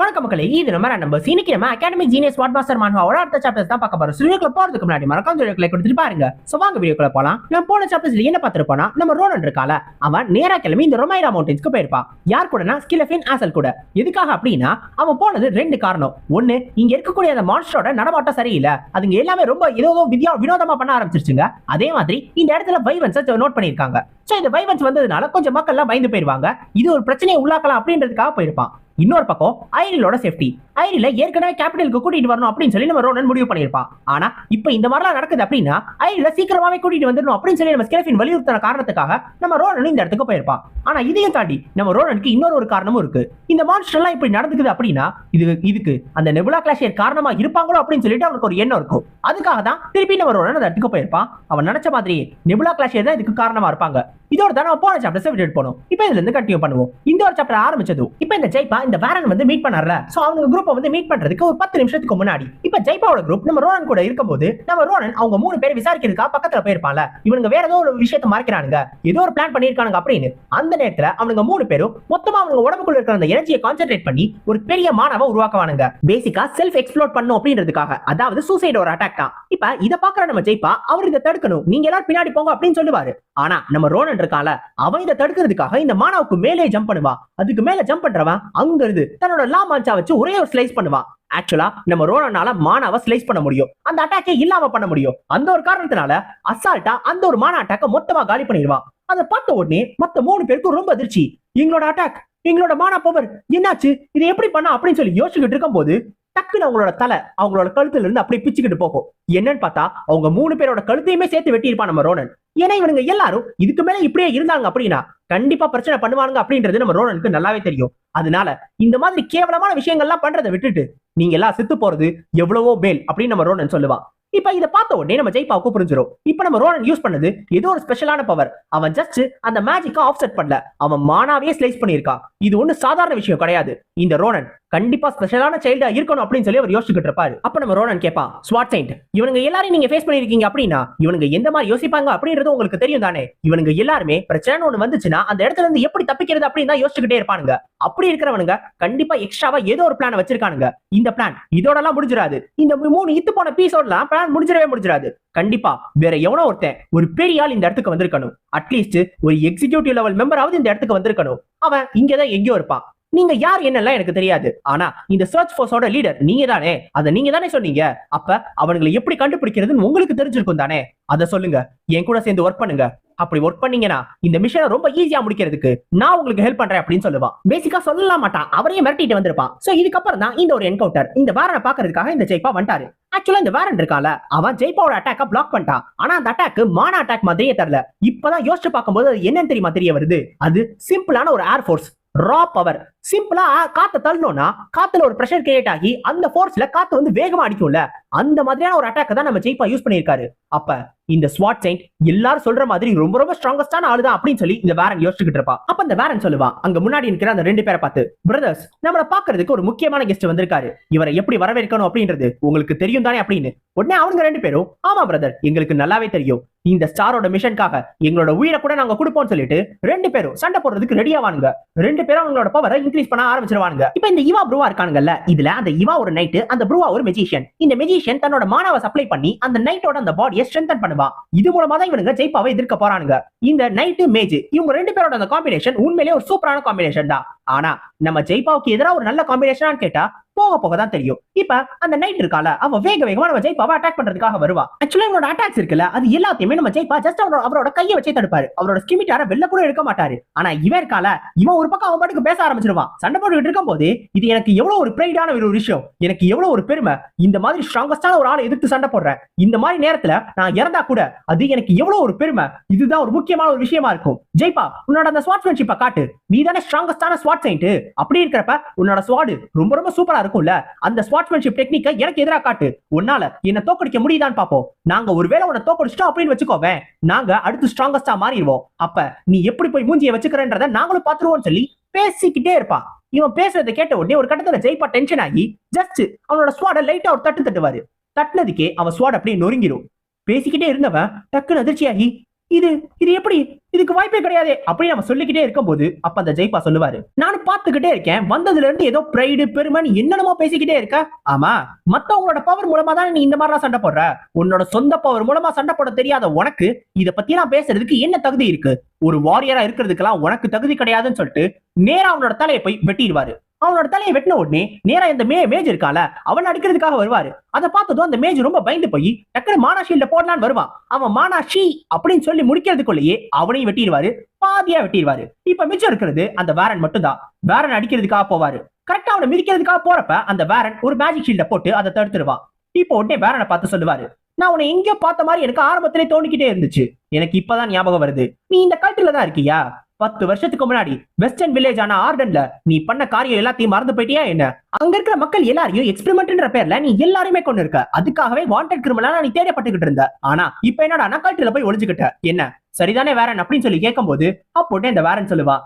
வணக்கம் மக்களே இது நம்ம நம்ம இன்னைக்கு நம்ம அகாடமி ஜீனியஸ் ஸ்மார்ட் மாஸ்டர் மான்வாவோட அடுத்த சாப்டர்ஸ் தான் பார்க்க போறோம். வீடியோக்குள்ள போறதுக்கு முன்னாடி மறக்காம வீடியோக்குள்ள கொடுத்துட்டு பாருங்க. சோ வாங்க வீடியோக்குள்ள போலாம். நம்ம போன சாப்டர்ஸ்ல என்ன பார்த்திருப்போம்னா நம்ம ரோனன் இருக்கால அவன் நேரா கிளம்பி இந்த ரொமைரா மவுண்டன்ஸ்க்கு போயிருப்பான். யார் கூடனா ஸ்கிலஃபின் ஆசல் கூட. எதுக்காக அப்படின்னா அவன் போனது ரெண்டு காரணம். ஒண்ணு இங்க இருக்கக்கூடிய அந்த மான்ஸ்டரோட நடமாட்டம் சரியில்லை. அதுங்க எல்லாமே ரொம்ப ஏதோ விதியா வினோதமா பண்ண ஆரம்பிச்சிருச்சுங்க. அதே மாதிரி இந்த இடத்துல வைவன்ஸை நோட் பண்ணிருக்காங்க சோ இந்த வைவன்ஸ் வந்ததுனால கொஞ்சம் மக்கள் எல்லாம் பயந்து போயிருவாங்க. இது ஒரு பிரச்சனையை உள்ளாக்கலாம் அப்படின்றதுக்காக போயிருப்பான். இன்னொரு பக்கம் ஐரிலோட சேஃப்டி ஐரில ஏற்கனவே கேபிட்டலுக்கு கூட்டிட்டு வரணும் அப்படின்னு சொல்லி நம்ம ரோனன் முடிவு பண்ணியிருப்பான். ஆனா இப்போ இந்த மாதிரிலாம் நடக்குது அப்படின்னா ஐரில சீக்கிரமாவே கூட்டிட்டு வந்துடணும் அப்படின்னு சொல்லி நம்ம ஸ்கெலஃபின் வலியுறுத்தின காரணத்துக்காக நம்ம ரோனன் இந்த இடத்துக்கு போயிருப்பான். ஆனா இதையும் தாண்டி நம்ம ரோனனுக்கு இன்னொரு ஒரு காரணமும் இருக்கு. இந்த மான்ஸ்டர் எல்லாம் இப்படி நடந்துக்குது அப்படின்னா இது இதுக்கு அந்த நெபுலா கிளாஷியர் காரணமா இருப்பாங்களோ அப்படின்னு சொல்லிட்டு அவனுக்கு ஒரு எண்ணம் இருக்கும். அதுக்காக தான் திருப்பி நம்ம ரோனன் அந்த இடத்துக்கு போயிருப்பான். அவன் நினைச்ச மாதிரி நெபுலா கிளாஷியர் தான் இதுக்கு காரணமா இருப்பாங்க. இதோட தான் நம்ம போன சாப்டர்ஸ் விட்டு போனோம். இப்போ இதுல இருந்து கண்டினியூ பண்ணுவோம். இந்த ஒரு சாப்டர் ஆரம்பிச்சது இப்போ இந்த ஜெய்பா இந்த வேரன் வந்து மீட் பண்ணார்ல. சோ அவங்க குரூப்பை வந்து மீட் பண்றதுக்கு ஒரு பத்து நிமிஷத்துக்கு முன்னாடி. இப்ப ஜெய்பாவோட குரூப் நம்ம ரோனன் கூட இருக்கும்போது நம்ம ரோனன் அவங்க மூணு பேர் விசாரிக்கிறதுக்காக பக்கத்துல போயிருப்பான்ல. இவனுங்க வேற ஏதோ ஒரு விஷயத்த மறைக்கிறானுங்க. ஏதோ ஒரு பிளான் பண்ணிருக்கானுங்க அப்படின்னு. அந்த நேரத்துல அவனுங்க மூணு பேரும் மொத்தமா அவங்க உடம்புக்குள்ள இருக்கிற அந்த எனர்ஜியை கான்சென்ட்ரேட் பண்ணி ஒரு பெரிய மாணவ உருவாக்குவானுங்க. பேசிக்கா செல்ஃப் எக்ஸ்ப்ளோர் பண்ணும் அப்படின்றதுக்காக. அதாவது சூசைட் ஒரு அட்டாக் தான். இப்ப இதை பாக்குற நம்ம ஜெய்பா அவர் இதை தடுக்கணும். நீங்க எல்லாரும் பின்னாடி போங்க அப்படின்னு சொல்லுவாரு. ஆனா நம்ம ரோனன் இருக்கால அவன் இதை தடுக்கிறதுக்காக இந்த மாணவுக்கு மேலே ஜம்ப் பண்ணுவான் அதுக்கு மேல ஜம்ப் பண்றவன் அங்க இருந்து தன்னோட லா மாஞ்சா வச்சு ஒரே ஒரு ஸ்லைஸ் பண்ணுவான் ஆக்சுவலா நம்ம ரோனனால மானாவை ஸ்லைஸ் பண்ண முடியும். அந்த அட்டாக்கே இல்லாம பண்ண முடியும். அந்த ஒரு காரணத்தினால அசால்ட்டா அந்த ஒரு மான அட்டாக்க மொத்தமா காலி பண்ணிடுவான் அதை பார்த்த உடனே மத்த மூணு பேருக்கும் ரொம்ப அதிர்ச்சி. எங்களோட அட்டாக் எங்களோட மானா பவர் என்னாச்சு? இது எப்படி பண்ணா அப்படின்னு சொல்லி யோசிச்சுக்கிட்டு இருக்கும்போது டக்குன்னு அவங்களோட தலை அவங்களோட கழுத்துல இருந்து அப்படியே பிச்சுக்கிட்டு போகும். என்னன்னு பார்த்தா அவங்க மூணு பேரோட கழுத்தையுமே சேர்த்து வெட்டியிருப்பான் நம்ம ரோனன். ஏன்னா இவனுங்க எல்லாரும் இதுக்கு மேல இப்படியே இருந்தாங்க அப்படின்னா கண்டிப்பா பிரச்சனை பண்ணுவாங்க அப்படின்றது நம்ம ரோனனுக்கு நல்லாவே தெரியும். அதனால இந்த மாதிரி கேவலமான விஷயங்கள்லாம் பண்றதை விட்டுட்டு நீங்க எல்லாம் செத்து போறது எவ்வளவோ மேல் அப்படின்னு நம்ம ரோனன் சொல்லுவான் இப்ப இதை பார்த்த உடனே நம்ம ஜெய்பாவுக்கு புரிஞ்சிடும் இப்ப நம்ம ரோனன் யூஸ் பண்ணது ஏதோ ஒரு ஸ்பெஷலான பவர் அவன் ஜஸ்ட் அந்த மேஜிக்கா ஆஃப்செட் பண்ணல. அவன் மானாவே ஸ்லைஸ் பண்ணியிருக்கான் இது ஒண்ணு சாதாரண விஷயம் கிடையாது. இந்த ரோனன் கண்டிப்பா ஸ்பெஷலான சைல்டா இருக்கணும் அப்படின்னு சொல்லி அவர் யோசிச்சுட்டு இருப்பாரு அப்ப நம்ம ரோனன் கேப்பா ஸ்வாட் சைண்ட் இவனுங்க எல்லாரையும் நீங்க ஃபேஸ் பண்ணிருக்கீங்க அப்படின்னா இவனுங்க எந்த மாதிரி யோசிப்பாங்க அப்படின்றது உங்களுக்கு தெரியும் தானே? இவனுங்க எல்லாருமே பிரச்சனை ஒண்ணு வந்துச்சுன்னா அந்த இடத்துல இருந்து எப்படி தப்பிக்கிறது அப்படின்னு தான் யோசிச்சுக்கிட்டே இருப்பானுங்க. அப்படி இருக்கிறவனுங்க கண்டிப்பா எக்ஸ்ட்ராவா ஏதோ ஒரு பிளான் வச்சிருக்கானுங்க. இந்த பிளான் இதோட எல்லாம் முடிஞ்சிடாது இந்த மூணு இத்து போன பீஸோடலாம் பிளான் முடிஞ்சிடவே முடிஞ்சிடாது கண்டிப்பா வேற எவனோ ஒருத்தன் ஒரு பெரிய ஆள் இந்த இடத்துக்கு வந்திருக்கணும். அட்லீஸ்ட் ஒரு எக்ஸிகியூட்டிவ் லெவல் மெம்பராவது இந்த இடத்துக்கு வந்திருக்கணும். அவன் இங்கதான் எங்கேயோ இருப்பான். நீங்க யார் என்னெல்லாம் எனக்கு தெரியாது. ஆனா இந்த சர்ச் ஃபோர்ஸோட லீடர் நீங்க தானே அதை நீங்க தானே சொன்னீங்க. அப்ப அவங்களை எப்படி கண்டுபிடிக்கிறதுன்னு உங்களுக்கு தெரிஞ்சிருக்கும் தானே. அதை சொல்லுங்க. என் கூட சேர்ந்து ஒர்க் பண்ணுங்க. அப்படி ஒர்க் பண்ணீங்கன்னா இந்த மிஷனை ரொம்ப ஈஸியா முடிக்கிறதுக்கு நான் உங்களுக்கு ஹெல்ப் பண்றேன் அப்படின்னு சொல்லுவான். பேசிக்கா சொல்லலாம் மாட்டான். அவரையும் மிரட்டிட்டு வந்திருப்பான். சோ இதுக்கப்புறம் தான் இந்த ஒரு என்கவுண்டர் இந்த வாரனை பாக்குறதுக்காக இந்த ஜெய்பா வந்துட்டாரு. ஆக்சுவலா இந்த வேரன் இருக்கால அவன் ஜெய்பாவோட அட்டாக்க பிளாக் பண்ணிட்டான். ஆனா அந்த அட்டாக் மான அட்டாக் மாதிரியே தெரியல. இப்பதான் யோசிச்சு பார்க்கும்போது அது என்னன்னு தெரியுமா தெரிய வருது? அது சிம்பிளான ஒரு ஏர் ஃபோர்ஸ் ரா பவர் சிம்பிளா காத்த தள்ளணும்னா காத்துல ஒரு ப்ரெஷர் கிரியேட் ஆகி அந்த ஃபோர்ஸ்ல காத்து வந்து வேகமா அடிக்கும்ல. அந்த மாதிரியான ஒரு அட்டாக் தான் நம்ம ஜெய்பா யூஸ் பண்ணியிருக்காரு. அப்ப இந்த ஸ்வாட் செயின்ட் எல்லாரும் சொல்ற மாதிரி ரொம்ப ரொம்ப ஸ்ட்ராங்கஸ்டான ஆளு தான் அப்படின்னு சொல்லி இந்த வேரன் யோசிச்சுக்கிட்டு இருப்பா. அப்ப இந்த வேரன் சொல்லுவா அங்க முன்னாடி இருக்கிற அந்த ரெண்டு பேரை பார்த்து பிரதர்ஸ் நம்மள பாக்குறதுக்கு ஒரு முக்கியமான கெஸ்ட் வந்திருக்காரு. இவரை எப்படி வரவேற்கணும் அப்படின்றது உங்களுக்கு தெரியும் தானே அப்படின்னு. உடனே அவங்க ரெண்டு பேரும் ஆமா பிரதர் எங்களுக்கு நல்லாவே தெரியும். இந்த ஸ்டாரோட மிஷனுக்காக எங்களோட உயிரை கூட நாங்க கொடுப்போம்னு சொல்லிட்டு ரெண்டு பேரும் சண்டை போடுறதுக்கு ரெடி ஆவானுங்க. ரெண்டு பேரும் அவங்களோட பவரை இன்க்ரீஸ் பண்ண ஆரம்பிச்சிருவானுங்க. இப்ப இந்த இவா ப்ரூவா இருக்கானுங்கல்ல இதுல அந்த இவா ஒரு நைட்டு அந்த ப்ரூவா ஒரு மெஜிஷியன் இந்த மெஜிஷியன் தன்னோட மானவ சப்ளை பண்ணி அந்த நைட்டோட அந்த பாடியை ஸ்ட்ரென்தன் பண்ணுவா. இது மூலமா தான் இவனுங்க ஜெய்பாவை எதிர்க்க போறானுங்க. இந்த நைட்டு மேஜ் இவங்க ரெண்டு பேரோட அந்த காம்பினேஷன் உண்மையிலேயே ஒரு சூப்பரான காம்பினேஷன் தான். ஆனா நம்ம ஜெய்பாவுக்கு எதிராக ஒரு நல்ல காம்பினேஷனான்னு கேட்டா போக போக தான் தெரியும். இப்ப அந்த நைட் இருக்கால அவ வேக வேகமா நம்ம ஜெய்பாவை அட்டாக் பண்றதுக்காக வருவா. ஆக்சுவலா இவனோட அட்டாக்ஸ் இருக்குல்ல அது எல்லாத்தையுமே நம்ம ஜெய்பா ஜஸ்ட் அவரோட அவரோட கையை வச்சே தடுப்பாரு. அவரோட ஸ்கிமிட்டார வெளில கூட எடுக்க மாட்டாரு. ஆனா இவன் இருக்கால இவன் ஒரு பக்கம் அவன் பாட்டுக்கு பேச ஆரம்பிச்சிருவான். சண்டை போட்டுக்கிட்டு இருக்கும் போது இது எனக்கு எவ்வளவு ஒரு பிரைடான ஒரு விஷயம் எனக்கு எவ்வளவு ஒரு பெருமை இந்த மாதிரி ஸ்ட்ராங்கஸ்டான ஒரு ஆளை எதிர்த்து சண்டை போடுறேன் இந்த மாதிரி நேரத்துல நான் இறந்தா கூட அது எனக்கு எவ்வளவு ஒரு பெருமை இதுதான் ஒரு முக்கியமான ஒரு விஷயமா இருக்கும். ஜெய்பா உன்னோட அந்த ஸ்வாட்ஸ்மேன்ஷிப்பை காட்டு. நீ தானே ஸ்ட்ராங்கஸ்டான ஸ்வாட் செயின்ட் அப்படி இருக்கிறப்ப உன்னோட ஸ்வாடு ரொம்ப ரொம்ப சூப்பரா இருக்கும்ல? அந்த ஸ்பாட்ஸ்மேன்ஷிப் டெக்னிக்கை எனக்கு எதிராக காட்டு. உன்னால என்ன தோக்கடிக்க முடியுதான்னு பாப்போம் நாங்க ஒருவேளை உன்னை தோக்கடிச்சிட்டோம் அப்படின்னு வச்சுக்கோவேன் நாங்க அடுத்து ஸ்ட்ராங்கஸ்டா மாறிடுவோம். அப்ப நீ எப்படி போய் மூஞ்சியை வச்சுக்கிறன்றத நாங்களும் பாத்துருவோம் சொல்லி பேசிக்கிட்டே இருப்பான். இவன் பேசுறதை கேட்ட உடனே ஒரு கட்டத்துல ஜெய்பா டென்ஷன் ஆகி ஜஸ்ட் அவனோட ஸ்வாட லைட்டா ஒரு தட்டு தட்டுவாரு. தட்டுனதுக்கே அவன் ஸ்வாட் அப்படியே நொறுங்கிடும். பேசிக்கிட்டே இருந்தவன் டக்குன்னு அதிர்ச்சியாகி இது இது எப்படி இதுக்கு வாய்ப்பே கிடையாது அப்படி நம்ம சொல்லிக்கிட்டே இருக்கும்போது அப்ப அந்த ஜெய்பா சொல்லுவாரு நானும் பார்த்துக்கிட்டே இருக்கேன். வந்ததுல இருந்து ஏதோ பிரைடு பெருமை என்னென்னமோ பேசிக்கிட்டே இருக்க. ஆமா மத்தவங்களோட பவர் மூலமா தான் நீ இந்த மாதிரிலாம் சண்டை போடுற? உன்னோட சொந்த பவர் மூலமா சண்டை போட தெரியாத உனக்கு இதை பத்தி நான் பேசுறதுக்கு என்ன தகுதி இருக்கு? ஒரு வாரியரா இருக்கிறதுக்கெல்லாம் உனக்கு தகுதி கிடையாதுன்னு சொல்லிட்டு நேரா அவனோட தலையை போய் வெட்டிடுவாரு. அவனோட தலையை வெட்டின உடனே நேரா இந்த மே மேஜ் இருக்கால அவன் அடிக்கிறதுக்காக வருவாரு. அதை பார்த்ததும் அந்த மேஜ் ரொம்ப பயந்து போய் டக்குனு மானா போடலான்னு வருவான். அவன் மானாஷி அப்படின்னு சொல்லி முடிக்கிறதுக்குள்ளேயே அவனையும் வெட்டிடுவாரு பாதியா வெட்டிடுவாரு. இப்ப மிச்சம் இருக்கிறது அந்த வேரன் மட்டும்தான். வேரன் அடிக்கிறதுக்காக போவாரு. கரெக்டா அவனை மிதிக்கிறதுக்காக போறப்ப அந்த வேரன் ஒரு மேஜிக் ஷீல்ட போட்டு அதை தடுத்துருவான் இப்போ உடனே வேரனை பார்த்து சொல்லுவாரு நான் உன்னை எங்கேயோ பார்த்த மாதிரி எனக்கு ஆரம்பத்திலே தோணிக்கிட்டே இருந்துச்சு. எனக்கு இப்பதான் ஞாபகம் வருது. நீ இந்த கல்ட்டுல தான் இருக்கியா? பத்து வருஷத்துக்கு முன்னாடி வெஸ்டர்ன் வில்லேஜ் ஆன ஆர்டன்ல நீ பண்ண காரியம் எல்லாத்தையும் மறந்து போயிட்டியா என்ன? அங்க இருக்கிற மக்கள் எல்லாரையும் எக்ஸ்பெரிமெண்ட்ன்ற பேர்ல நீ எல்லாருமே கொண்டு இருக்க. அதுக்காகவே வாண்டட் கிரிமினலா நீ தேடப்பட்டுக்கிட்டு இருந்த. ஆனா இப்ப என்னடா நான் போய் ஒளிஞ்சுக்கிட்ட? என்ன சரிதானே வேறன் அப்படின்னு சொல்லி கேட்கும்போது அப்போ இந்த வேறன் சொல்லுவா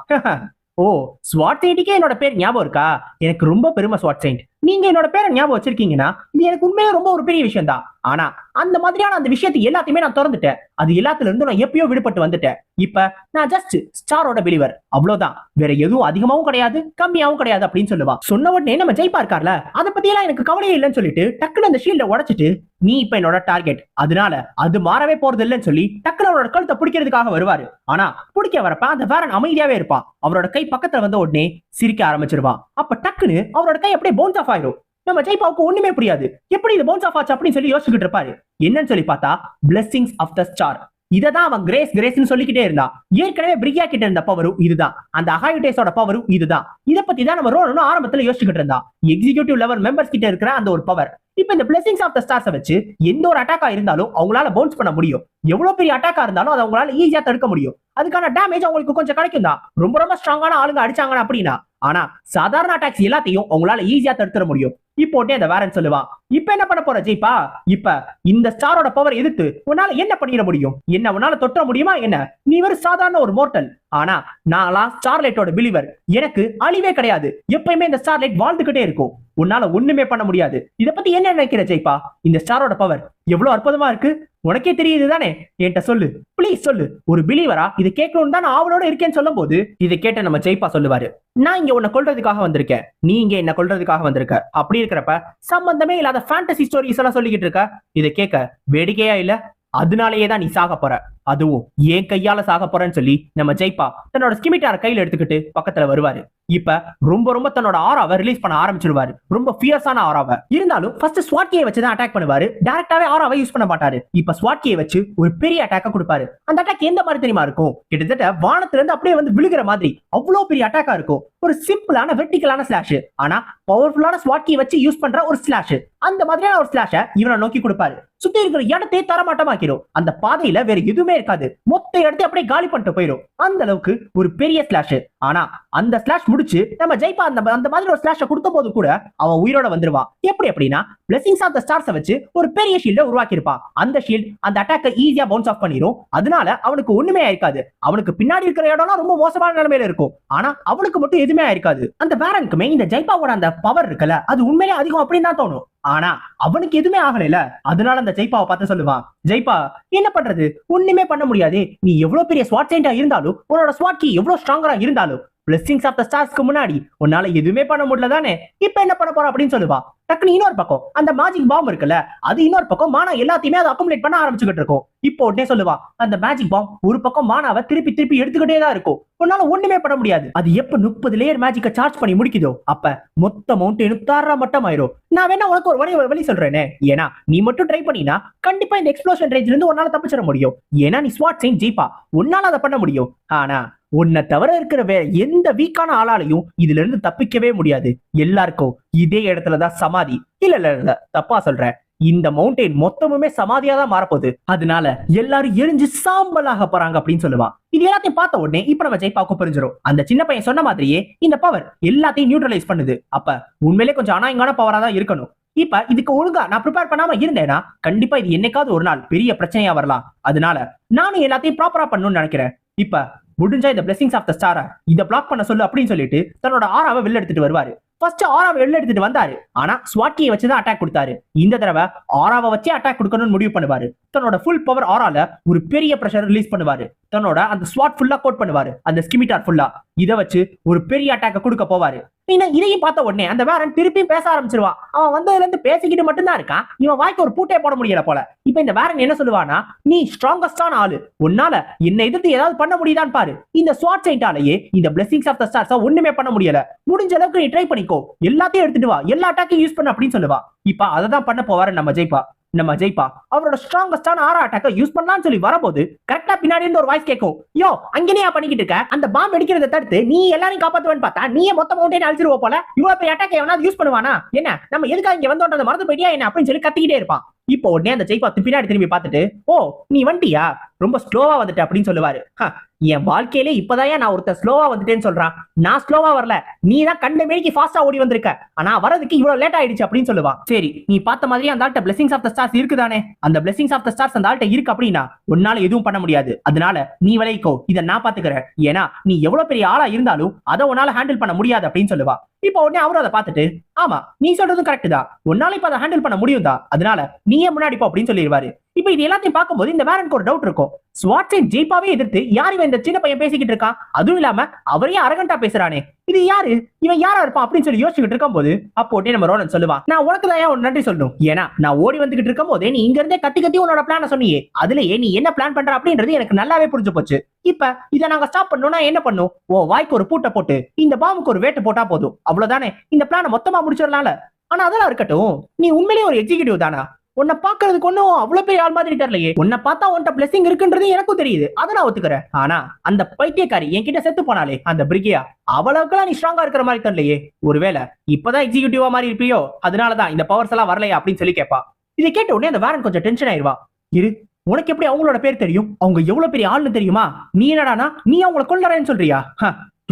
ஓ ஸ்வாட் செயின்ட்டுக்கே என்னோட பேர் ஞாபகம் இருக்கா? எனக்கு ரொம்ப பெருமை ஸ்வாட் செயின்ட் நீங்க என்னோட பேரை ஞாபகம் வச்சிருக்கீங்கன்னா இது எனக்கு உண்மையா ரொம்ப ஒரு பெரிய விஷயம் தான் ஆனா அந்த மாதிரியான அந்த விஷயத்தை எல்லாத்தையுமே நான் திறந்துட்டேன். அது எல்லாத்துல இருந்து நான் எப்பயோ விடுபட்டு வந்துட்டேன். இப்ப நான் ஜஸ்ட் ஸ்டாரோட பிலிவர் அவ்வளவுதான். வேற எதுவும் அதிகமாவும் கிடையாது கம்மியாவும் கிடையாது அப்படின்னு சொல்லுவா. சொன்ன உடனே நம்ம ஜெயிப்பா இருக்கார்ல அதை பத்தி எல்லாம் எனக்கு கவலையே இல்லைன்னு சொல்லிட்டு டக்குனு அந்த ஷீல்ட உடைச்சிட்டு நீ இப்ப என்னோட டார்கெட் அதனால அது மாறவே போறது இல்லைன்னு சொல்லி டக்குனு அவரோட கழுத்தை பிடிக்கிறதுக்காக வருவாரு. ஆனா பிடிக்க வரப்ப அந்த வேரன் அமைதியாவே இருப்பான் அவரோட கை பக்கத்துல வந்த உடனே சிரிக்க ஆரம்பிச்சிருவான் அப்ப டக்குன்னு அவரோட கை அப்படியே போன்ஸ் ஆஃப் ஆயிரும். நம்ம ஜெய்பாவுக்கு ஒண்ணுமே புரியாது. எப்படி இது பவுன்ஸ் ஆஃப் ஆச்சு அப்படின்னு சொல்லி யோசிச்சுக்கிட்டு இருப்பாரு. என்னன்னு சொல்லி பார்த்தா பிளஸ்ஸிங்ஸ் ஆஃப் த ஸ்டார் இதை தான் அவன் கிரேஸ் கிரேஸ்னு சொல்லிக்கிட்டே இருந்தான். ஏற்கனவே பிரியா கிட்ட இருந்த பவரும் இதுதான். அந்த அகாயுடேஸோட பவரும் இதுதான். இத பத்தி தான் நம்ம ரோனனும் ஆரம்பத்துல யோசிச்சுக்கிட்டு இருந்தான். எக்ஸிகியூட்டிவ் லெவல் மெம்பர்ஸ் கிட்ட இருக்கிற அந்த ஒரு பவர் இப்ப இந்த பிளஸிங்ஸ் ஆஃப் த ஸ்டார்ஸை வச்சு எந்த ஒரு அட்டாக்கா இருந்தாலும் அவங்களால பவுன்ஸ் பண்ண முடியும். எவ்வளவு பெரிய அட்டாக்கா இருந்தாலும் அதை அவங்களால ஈஸியா தடுக்க முடியும். அதுக்கான டேமேஜ் அவங்களுக்கு கொஞ்சம் கிடைக்கும் தான். ரொம்ப ரொம்ப ஸ்ட்ராங்கான ஆளுங்க அடிச்சாங்கன்னா அப்படின்னா ஆனா சாதாரண அட்டாக்ஸ் எல்லாத்தையும் அவங்களால ஈஸியா தடுத்துட முடியும். இப்போட்டே அந்த வேரன் சொல்லுவான் இப்ப என்ன பண்ண போற ஜெய்பா இப்ப இந்த ஸ்டாரோட பவர் எதிர்த்து உன்னால என்ன பண்ணிட முடியும்? என்ன உன்னால தொட்ட முடியுமா என்ன? நீ ஒரு சாதாரண ஒரு மோர்டல் ஆனா நான்லாம் ஸ்டார்லைட்டோட பிலிவர் எனக்கு அழிவே கிடையாது. எப்பயுமே இந்த ஸ்டார்லைட் வாழ்ந்துகிட்டே இருக்கும். உன்னால ஒண்ணுமே பண்ண முடியாது. இத பத்தி என்ன நினைக்கிற ஜெய்பா இந்த ஸ்டாரோட பவர் எவ்வளவு அற்புதமா இருக்கு. உனக்கே தெரியுது தானே என்கிட்ட சொல்லு. ப்ளீஸ் சொல்லு. ஒரு பிலீவரா இது கேட்கணும்னு தான் ஆவலோட அவளோட இருக்கேன்னு சொல்லும் போது இதை கேட்ட நம்ம ஜெய்பா சொல்லுவாரு. நான் இங்க உன்னை கொல்றதுக்காக வந்திருக்கேன். நீ இங்க என்ன கொல்றதுக்காக வந்திருக்க. அப்படி இருக்கிறப்ப சம்பந்தமே இல்லாத ஃபேண்டசி ஸ்டோரிஸ் எல்லாம் சொல்லிக்கிட்டு இருக்க. இதை கேட்க வேடிக்கையா இல்ல அதனாலேயே தான் நீ சாக போற. அதுவும் ஏன் கையால சாக போறேன்னு சொல்லி நம்ம ஜெய்பா தன்னோட ஸ்கிமிட்டார கையில எடுத்துக்கிட்டு பக்கத்துல வருவாரு. இப்ப ரொம்ப ரொம்ப தன்னோட ஆராவை ரிலீஸ் பண்ண ஆரம்பிச்சிருவாரு. ரொம்ப ஃபியர்ஸான ஆராவை இருந்தாலும் ஃபர்ஸ்ட் ஸ்வாட்கியை வச்சு தான் அட்டாக் பண்ணுவாரு. டேரக்டாவே ஆராவை யூஸ் பண்ண மாட்டாரு. இப்ப ஸ்வாட்கியை வச்சு ஒரு பெரிய அட்டாக்க கொடுப்பாரு. அந்த அட்டாக் எந்த மாதிரி தெரியுமா இருக்கும்? கிட்டத்தட்ட வானத்துல இருந்து அப்படியே வந்து விழுகிற மாதிரி அவ்வளவு பெரிய அட்டாக்கா இருக்கும். ஒரு சிம்பிளான வெர்டிகலான ஸ்லாஷ் ஆனா பவர்ஃபுல்லான ஸ்வாட்கியை வச்சு யூஸ் பண்ற ஒரு ஸ்லாஷ் அந்த மாதிரியான ஒரு ஸ்லாஷ இவனை நோக்கி கொடுப்பாரு. சுத்தி இருக்கிற இடத்தையே தரமாட்டமாக்கிடும் அந்த பாதையில வேற எதுவுமே இருக்காது. மொத்த இடத்தையும் அப்படியே காலி பண்ணிட்டு போயிடும் அந்த அளவுக்கு ஒரு பெரிய ஸ்லாஷ் ஆனா அந்த ஸ்லாஷ் முடிச்சு நம்ம ஜெய்பா அந்த அந்த மாதிரி ஒரு ஸ்லாஷ கொடுத்த போது கூட அவன் உயிரோட வந்துருவான். எப்படி அப்படின்னா பிளஸிங்ஸ் ஆஃப் த ஸ்டார்ஸை வச்சு ஒரு பெரிய ஷீல்ட உருவாக்கியிருப்பான். அந்த ஷீல்ட் அந்த அட்டாக்கை ஈஸியா பவுன்ஸ் ஆஃப் பண்ணிரும். அதனால அவனுக்கு ஒண்ணுமே ஆயிருக்காது. அவனுக்கு பின்னாடி இருக்கிற இடம்லாம் ரொம்ப மோசமான நிலைமையில இருக்கும். ஆனா அவனுக்கு மட்டும் எதுவுமே ஆயிருக்காது. அந்த வேரனுக்குமே இந்த ஜெய்பாவோட அந்த பவர் இருக்குல்ல அது உண்மையிலே அதிகம் அப்படின்னு தான் தோணும். ஆனா அவனுக்கு எதுவுமே ஆகலைல. அதனால அந்த ஜெய்பாவை பார்த்து சொல்லுவான். ஜெய்பா என்ன பண்றது? ஒண்ணுமே பண்ண முடியாது. நீ எவ்வளவு பெரிய ஸ்வாட் செயின்டா இருந்தாலும் உன்னோட ஸ்வாட் கி எவ்வளவு ஸ்ட்ராங்கரா இருந்தாலும் பிளெஸிங்ஸ் ஆஃப் த ஸ்டார்ஸ்க்கு முன்னாடி உன்னால எதுவுமே பண்ண முடியல தானே இப்ப என்ன பண்ண போறோம் அப்படின்னு சொல்லுவா. டக்குனு இன்னொரு பக்கம் அந்த மேஜிக் பாம் இருக்குல்ல அது இன்னொரு பக்கம் மானா எல்லாத்தையுமே அதை அக்குமுலேட் பண்ண ஆரம்பிச்சுக்கிட்டு இருக்கும். இப்போ உடனே சொல்லுவா அந்த மேஜிக் பாம் ஒரு பக்கம் மானாவை திருப்பி திருப்பி எடுத்துக்கிட்டே தான் இருக்கும். உன்னால ஒண்ணுமே பண்ண முடியாது. அது எப்ப முப்பது லேயர் மேஜிக்கை சார்ஜ் பண்ணி முடிக்குதோ அப்ப மொத்த மவுண்டனும் தாரா மட்டம் ஆயிரும் நான் வேணா உனக்கு ஒரு வழி வழி சொல்றேனே. ஏன்னா நீ மட்டும் ட்ரை பண்ணினா கண்டிப்பா இந்த எக்ஸ்ப்ளோஷன் ரேஞ்சில இருந்து உன்னால தப்பிச்சிட முடியும். ஏன்னா நீ ஸ்வாட் செயின் ஜெயிப்பா. உன்னால அதை பண்ண முடியும். ஆனா உன்னை தவிர இருக்கிற வேற எந்த வீக்கான ஆளாலையும் இதுல இருந்து தப்பிக்கவே முடியாது. எல்லாருக்கும் இதே இடத்துலதான் சமாதி. இல்ல இல்ல இல்ல தப்பா சொல்றேன் இந்த மவுண்டெயின் மொத்தமுமே சமாதியா தான் மாறப்போகுது. அதனால எல்லாரும் எரிஞ்சு சாம்பலாக போறாங்க அப்படின்னு சொல்லுவான். இது எல்லாத்தையும் பார்த்த உடனே இப்ப நம்ம ஜெய்பாவுக்கு புரிஞ்சிடும் அந்த சின்ன பையன் சொன்ன மாதிரியே இந்த பவர் எல்லாத்தையும் நியூட்ரலைஸ் பண்ணுது. அப்ப உண்மையிலே கொஞ்சம் அநாயங்கான பவரா தான் இருக்கணும். இப்ப இதுக்கு ஒழுங்கா நான் ப்ரிப்பேர் பண்ணாம இருந்தேன்னா கண்டிப்பா இது என்னைக்காவது ஒரு நாள் பெரிய பிரச்சனையா வரலாம். அதனால நானும் எல்லாத்தையும் ப்ராப்பரா பண்ணணும்னு நினைக்கிறேன். இப்ப முடிஞ்சா இந்த பிளெஸிங்ஸ் ஆஃப் த ஸ்டாரா இதை பிளாக் பண்ண சொல்லு அப்படின்னு சொல்லிட்டு தன்னோட ஆறாவை வெளில எடுத்துட்டு வருவாரு. ஃபர்ஸ்ட் ஆறாவை வெளில எடுத்துட்டு வந்தாரு. ஆனா ஸ்வாட்டியை வச்சுதான் அட்டாக் கொடுத்தாரு. இந்த தடவை ஆறாவை வச்சே அட்டாக் கொடுக்கணும்னு முடிவு பண்ணுவாரு. தன்னோட ஃபுல் பவர் ஆறால ஒரு பெரிய பிரஷர் ரிலீஸ் பண்ணுவாரு. தன்னோட அந்த ஸ்வாட் ஃபுல்லா கோட் பண்ணுவாரு. அந்த ஸ்கிமிட்டார் ஃபுல்லா இதை வச்சு ஒரு பெரிய அட்டாக்க கொடுக்க போவாரு. இதையும் பார்த்த உடனே அந்த வேரன் திருப்பியும் பேச ஆரம்பிச்சிருவான் அவன் வந்ததுல இருந்து பேசிக்கிட்டு மட்டும்தான் இருக்கான். இவன் வாய்க்கு ஒரு பூட்டே போட முடியல போல. இப்ப இந்த வேரன் என்ன சொல்லுவானா நீ ஸ்ட்ராங்கஸ்டான ஆளு. உன்னால என்னை எதிர்த்து ஏதாவது பண்ண முடியுதான்னு பாரு. இந்த ஸ்வாட் சைட்டாலேயே இந்த பிளெஸிங்ஸ் ஆஃப் த ஸ்டார்ஸா ஒண்ணுமே பண்ண முடியல. முடிஞ்ச அளவுக்கு நீ ட்ரை பண்ணிக்கோ. எல்லாத்தையும் எடுத்துட்டு வா. எல்லா அட்டாக்கையும் யூஸ் பண்ண அப்படின்னு சொல்லுவா. இப்ப அதை தான் பண்ண போவாரு நம்ம ஜெய்பா நம்ம ஜெய்பா அவரோட ஸ்ட்ராங்கஸ்டான ஆரா அட்டாக்க யூஸ் பண்ணலாம்னு சொல்லி வரும்போது கரெக்டா பின்னாடி இருந்து ஒரு வாய்ஸ் கேட்கும் யோ அங்கேயே பண்ணிக்கிட்டு இருக்க. அந்த பாம்பு வெடிக்கிறத தடுத்து நீ எல்லாரையும் காப்பாத்துவேன்னு பார்த்தா நீயே மொத்த மவுண்டே அழிச்சிருவோ போல. இவ்வளவு பெரிய அட்டாக் எவனாவது யூஸ் பண்ணுவானா? என்ன? நம்ம எதுக்காக இங்க வந்தோன்றத மறந்து போயிட்டியா? என்ன? அப்படின்னு சொல்லி கத்திக்கிட்டே இருப்பான். இப்போ உடனே அந்த ஜெய்பா பின்னாடி திரும்பி பார்த்துட்டு ஓ நீ வண்டியா? ரொம்ப ஸ்லோவா வந்துட்ட அப்படின்னு சொல்லுவாரு. என் வாழ்க்கையிலே இப்பதான் நான் ஒருத்தர் ஸ்லோவா வந்துட்டேன்னு சொல்றான். நான் ஸ்லோவா வரல. நீ தான் கண்ட மேடிக்கு ஃபாஸ்டா ஓடி வந்திருக்க. ஆனா வரதுக்கு இவ்வளவு லேட் ஆயிடுச்சு அப்படின்னு சொல்லுவான். சரி நீ பார்த்த மாதிரி அந்த ஆள்கிட்ட பிளஸிங்ஸ் ஆஃப் த ஸ்டார்ஸ் இருக்குதானே? அந்த பிளஸிங்ஸ் ஆஃப் த ஸ்டார்ஸ் அந்த ஆள்கிட்ட இருக்கு அப்படின்னா உன்னால எதுவும் பண்ண முடியாது. அதனால நீ விளைக்கோ இதை நான் பாத்துக்கிறேன் ஏன்னா நீ எவ்வளவு பெரிய ஆளா இருந்தாலும் அதை உன்னால ஹேண்டில் பண்ண முடியாது அப்படின்னு சொல்லுவா இப்போ உடனே அவரும் அதை பார்த்துட்டு ஆமா நீ சொல்றதும் கரெக்ட் தான். உன்னால இப்ப அதை ஹேண்டில் பண்ண முடியும் தான் அதனால நீயே முன்னாடி போ அப்படின்னு சொல்லிடுவாரு. இப்ப இது எல்லாத்தையும் பார்க்கும்போது இந்த வேரனுக்கு ஒரு டவுட் இருக்கும். ஸ்வாட்ஸின் ஜெய்பாவே எதிர்த்து யார் இவன் இந்த சின்ன பையன் பேசிக்கிட்டு இருக்கான்? அதுவும் இல்லாம அவரே அரகண்டா பேசுறானே. இது யாரு? இவன் யாரா இருப்பான் அப்படின்னு சொல்லி யோசிச்சுட்டு இருக்கும்போது அப்போ அப்போட்டே நம்ம ரோனன் சொல்லுவான் நான் உனக்கு தான் ஏன் ஒரு நன்றி சொல்லணும்? ஏன்னா நான் ஓடி வந்துகிட்டு இருக்கும் போதே நீ இங்க இருந்தே கத்தி கத்தி உன்னோட பிளான சொன்னியே. அதுலயே நீ என்ன பிளான் பண்ற அப்படின்றது எனக்கு நல்லாவே புரிஞ்சு போச்சு. இப்ப இதை நாங்க ஸ்டாப் பண்ணோம்னா என்ன பண்ணும்? ஓ வாய்க்கு ஒரு பூட்டை போட்டு இந்த பாம்புக்கு ஒரு வேட்டு போட்டா போதும். அவ்வளவுதானே? இந்த பிளான மொத்தமா முடிச்சிடலாம்ல. ஆனா அதெல்லாம் இருக்கட்டும். நீ உண்மையிலேயே ஒரு எக்ஸிகியூட்டிவ் தானா? உன்னை பாக்குறதுக்கு ஒன்னும் அவ்வளவு பெரிய ஆள் மாதிரி தெரியலையே. உன்னை பார்த்தா உன்ட்ட பிளஸிங் இருக்குன்றது எனக்கும் தெரியுது. அதை நான் ஒத்துக்கிறேன். ஆனா அந்த பைத்தியக்காரி என்கிட்ட செத்து போனாலே அந்த பிரிகியா அவ்வளவுக்குலாம் நீ ஸ்ட்ராங்கா இருக்கிற மாதிரி தெரியலையே. ஒருவேளை இப்பதான் எக்ஸிகியூட்டிவா மாதிரி இருப்பியோ அதனாலதான் இந்த பவர்ஸ் எல்லாம் வரலையா அப்படின்னு சொல்லி கேட்பா இதை கேட்ட உடனே அந்த வேரன் கொஞ்சம் டென்ஷன் ஆயிருவா. இரு உனக்கு எப்படி அவங்களோட பேர் தெரியும்? அவங்க எவ்வளவு பெரிய ஆள்னு தெரியுமா? நீ என்னடானா? நீ அவங்கள கொல்லறேன்னு சொல்றியா?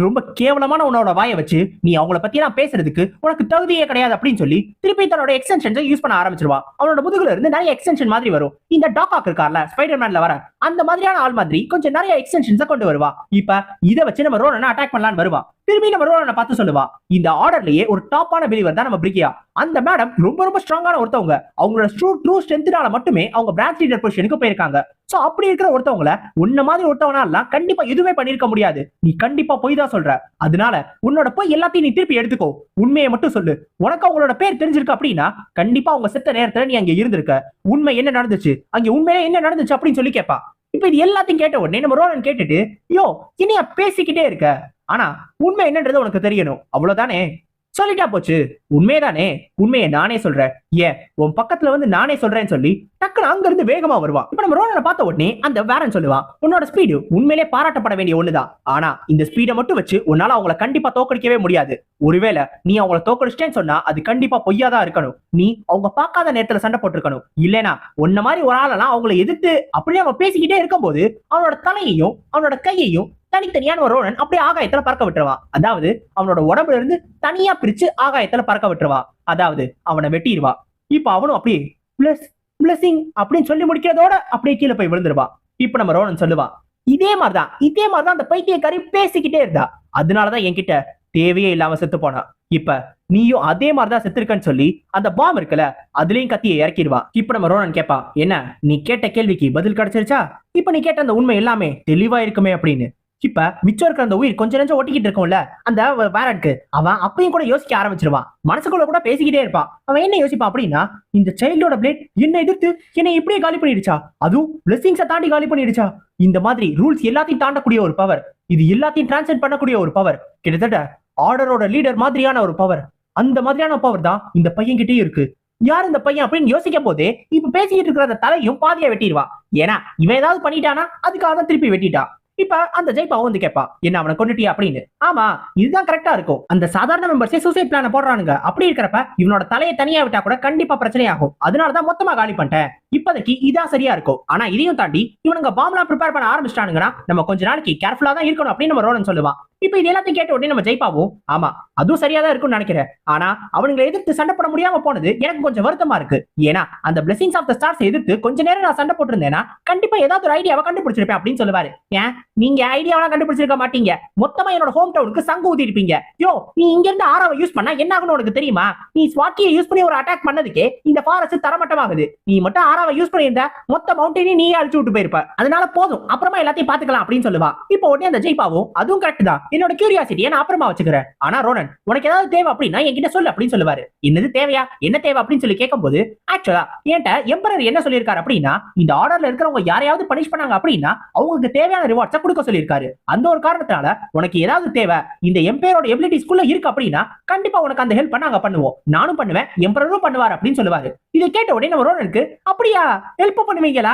ரொம்ப கேவலமான உன்னோட வாயை வச்சு நீ அவங்கள பத்தி நான் பேசுறதுக்கு உனக்கு தகுதியே கிடையாது அப்படின்னு சொல்லி திருப்பி தன்னோட எக்ஸ்டென்ஷன்ஸை யூஸ் பண்ண ஆரம்பிச்சிருவா. அவனோட முதுகுல இருந்து நிறைய எக்ஸ்டென்ஷன் மாதிரி வரும். இந்த டாக்காக் இருக்கார்ல ஸ்பைடர் மேன்ல வர அந்த மாதிரியான ஆள் மாதிரி கொஞ்சம் நிறைய எக்ஸ்டென்ஷன்ஸை கொண்டு வருவா. இப்ப இதை வச்சு நம்ம ரோனனை அட்டாக் பண்ணலாம்னு வருவா. திரும்பி நம்ம ரோலனை பார்த்து சொல்லுவா இந்த ஆர்டர்லயே ஒரு டாப்பான பிலிவர் தான் நம்ம பிரிக்கியா? அந்த மேடம் ரொம்ப ரொம்ப ஸ்ட்ராங்கான ஒருத்தவங்க. அவங்களோட ட்ரூ ட்ரூ ஸ்ட்ரென்த்னால மட்டுமே அவங்க பிரான்ச் லீடர் பொசிஷனுக்கு போயிருக்காங்க. சோ அப்படி இருக்கிற ஒருத்தவங்கள உன்ன மாதிரி ஒருத்தவனால கண்டிப்பா எதுவுமே பண்ணிருக்க முடியாது. நீ கண்டிப்பா போய் தான் சொல்ற. அதனால உன்னோட போய் எல்லாத்தையும் நீ திருப்பி எடுத்துக்கோ. உண்மையை மட்டும் சொல்லு. உனக்கு அவங்களோட பேர் தெரிஞ்சிருக்கு அப்படின்னா கண்டிப்பா அவங்க செத்த நேரத்துல நீ அங்க இருந்திருக்க. உண்மை என்ன நடந்துச்சு? அங்க உண்மையே என்ன நடந்துச்சு அப்படின்னு சொல்லி கேட்பா. இப்ப இது எல்லாத்தையும் கேட்ட உடனே நம்ம ரோலன் கேட்டுட்டு யோ இனியா பேசிக்கிட்டே இருக்க. ஆனா உண்மை என்னன்றது உனக்கு தெரியணும். அவ்வளவுதானே? சொல்லிட்டா போச்சு. உண்மையதானே? உண்மையை நானே சொல்றேன். ஏன்? உன் பக்கத்துல வந்து நானே சொல்றேன்னு சொல்லி டக்குனு அங்க இருந்து வேகமா வருவான். இப்ப நம்ம ரோலனை பார்த்த உடனே அந்த வேறன் சொல்லுவான் உன்னோட ஸ்பீடு உண்மையிலே பாராட்டப்பட வேண்டிய ஒண்ணுதான். ஆனா இந்த ஸ்பீடை மட்டும் வச்சு உன்னால அவங்கள கண்டிப்பா தோக்கடிக்கவே முடியாது. ஒருவேளை நீ அவங்கள தோக்கடிச்சிட்டேன்னு சொன்னா அது கண்டிப்பா பொய்யாதான் இருக்கணும். நீ அவங்க பார்க்காத நேரத்துல சண்டை போட்டிருக்கணும். இல்லனா உன்ன மாதிரி ஒரு ஆளெல்லாம் அவங்கள எதிர்த்து அப்படியே அவன் பேசிக்கிட்டே இருக்கும்போது அவனோட தலையையும் அவனோட கையையும் தனித்தனியான ஒரு ரோனன் அப்படியே ஆகாயத்துல பறக்க விட்டுருவா. அதாவது அவனோட உடம்புல இருந்து தனியா பிரிச்சு ஆகாயத்துல பறக்க விட்டுருவா. அதாவது அவனை வெட்டிடுவா. இப்ப அவனும் அப்படியே பிளஸ் பிளஸிங் அப்படின்னு சொல்லி முடிக்கிறதோட அப்படியே கீழே போய் விழுந்துருவா. இப்ப நம்ம ரோனன் சொல்லுவா இதே மாதிரிதான் இதே மாதிரிதான் அந்த பைத்தியக்காரி பேசிக்கிட்டே இருந்தா. அதனாலதான் என்கிட்ட தேவையே இல்லாம செத்து போனா. இப்ப நீயும் அதே மாதிரிதான் செத்துருக்கன்னு சொல்லி அந்த பாம் இருக்குல்ல அதுலயும் கத்தியை இறக்கிடுவா. இப்ப நம்ம ரோனன் கேப்பா என்ன நீ கேட்ட கேள்விக்கு பதில் கிடைச்சிருச்சா? இப்ப நீ கேட்ட அந்த உண்மை எல்லாமே தெளிவா இருக்குமே அப்படின்னு. இப்ப மிச்சம் இருக்கிற அந்த உயிர் கொஞ்ச நெஞ்சம் ஒட்டிக்கிட்டு இருக்கும்ல அந்த வேரட்க்கு அவன் அப்பயும் கூட யோசிக்க ஆரம்பிச்சிருவான். மனசுக்குள்ள கூட பேசிக்கிட்டே இருப்பான். அவன் என்ன யோசிப்பான் அப்படின்னா இந்த சைல்டோட பிளேட் என்ன எதிர்த்து என்னை இப்படியே காலி பண்ணிடுச்சா? அதுவும் பிளெஸிங்ஸை தாண்டி காலி பண்ணிடுச்சா? இந்த மாதிரி ரூல்ஸ் எல்லாத்தையும் தாண்டக்கூடிய ஒரு பவர் இது எல்லாத்தையும் டிரான்ஸ்லேட் பண்ணக்கூடிய ஒரு பவர் கிட்டத்தட்ட ஆர்டரோட லீடர் மாதிரியான ஒரு பவர் அந்த மாதிரியான பவர் தான் இந்த பையன்கிட்டயும் இருக்கு. யார் இந்த பையன் அப்படின்னு யோசிக்க போதே இப்ப பேசிக்கிட்டு இருக்கிற அந்த தலையும் பாதியா வெட்டிடுவான். ஏன்னா இவன் ஏதாவது பண்ணிட்டானா அதுக்காக தான் திருப்பி வெட்டிட்டா இப்ப அந்த ஜெய்பாவும் வந்து கேட்பா என்ன அவனை கொண்டுட்டியா அப்படின்னு. ஆமா இதுதான் கரெக்டா இருக்கும். அந்த சாதாரண மெம்பர்ஸே சூசைட் பிளான போடுறானுங்க. அப்படி இருக்கிறப்ப இவனோட தலையை தனியா விட்டா கூட கண்டிப்பா பிரச்சனை ஆகும் அதனாலதான் மொத்தமா காலி பண்ணிட்டேன். இப்போதைக்கு இதான் சரியா இருக்கும். ஆனா இதையும் தாண்டி இவனுங்க பாம்லாம் ப்ரிப்பேர் பண்ண ஆரம்பிச்சிட்டானுங்கன்னா நம்ம கொஞ்ச நாளைக்கு கேர்ஃபுல்லா தான் இருக்கணும் அப்படின்னு நம்ம ரோலன் சொல்லுவான். இப்போ இது எல்லாத்தையும் கேட்ட உடனே நம்ம ஜெயிப்பாவும். ஆமா அதுவும் சரியா தான் இருக்கும்னு நினைக்கிறேன். ஆனா அவனுங்களை எதிர்த்து சண்டை போட முடியாம போனது எனக்கு கொஞ்சம் வருத்தமா இருக்கு. ஏன்னா அந்த பிளெஸிங்ஸ் ஆஃப் த ஸ்டார்ஸ் எதிர்த்து கொஞ்ச நேரம் நான் சண்டை போட்டிருந்தேன்னா கண்டிப்பா ஏதாவது ஒரு ஐடியாவை கண்டுபிடிச்சிருப்பேன் அப்படின்னு சொல்லுவாரு. ஏன்? நீங்க ஐடியாவெல்லாம் கண்டுபிடிச்சிருக்க மாட்டீங்க. மொத்தமா என்னோட ஹோம் டவுனுக்கு சங்கு ஊதி இருப்பீங்க. யோ நீ இங்க இருந்து ஆறாவை யூஸ் பண்ணா என்ன ஆகணும் உனக்கு தெரியுமா? நீ ஸ்வாட்டியை யூஸ் பண்ணி ஒரு அட்டாக் பண்ணதுக்கே இந்த ஃபாரஸ்ட் தரமட்டமாகுது. நீ மட்டும் ஆறாவை அவன் யூஸ் பண்ணியிருந்த மொத்த மவுண்டனையும் நீயே அழிச்சு விட்டு போயிருப்ப. அதனால போதும். அப்புறமா எல்லாத்தையும் பாத்துக்கலாம் அப்படின்னு சொல்லுவா. இப்போ உடனே அந்த ஜெய்பாவும் அதுவும் கரெக்ட் தான். என்னோட கியூரியாசிட்டியை நான் அப்புறமா வச்சுக்கிறேன். ஆனா ரோனன் உனக்கு ஏதாவது தேவை அப்படின்னா என்கிட்ட சொல்லு அப்படின்னு சொல்லுவாரு. என்னது தேவையா? என்ன தேவை அப்படின்னு சொல்லி கேட்கும்போது ஆக்சுவலா என்கிட்ட எம்பரர் என்ன சொல்லியிருக்காரு அப்படின்னா இந்த ஆர்டர்ல இருக்கிறவங்க யாரையாவது பனிஷ் பண்ணாங்க அப்படின்னா அவங்களுக்கு தேவையான ரிவார்ட்ஸை கொடுக்க சொல்லியிருக்காரு. அந்த ஒரு காரணத்தினால உனக்கு ஏதாவது தேவை இந்த எம்பையரோட எபிலிட்டிஸ்குள்ள இருக்கு அப்படின்னா கண்டிப்பா உனக்கு அந்த ஹெல்ப் நாங்க பண்ணுவோம். நானும் பண்ணுவேன் எம்பரரும் பண்ணுவார் அப்படின்னு சொல்லுவாரு. இதை கேட்ட உடனே நம்ம ரோனனுக்கு அப்படி அப்படியா ஹெல்ப் பண்ணுவீங்களா?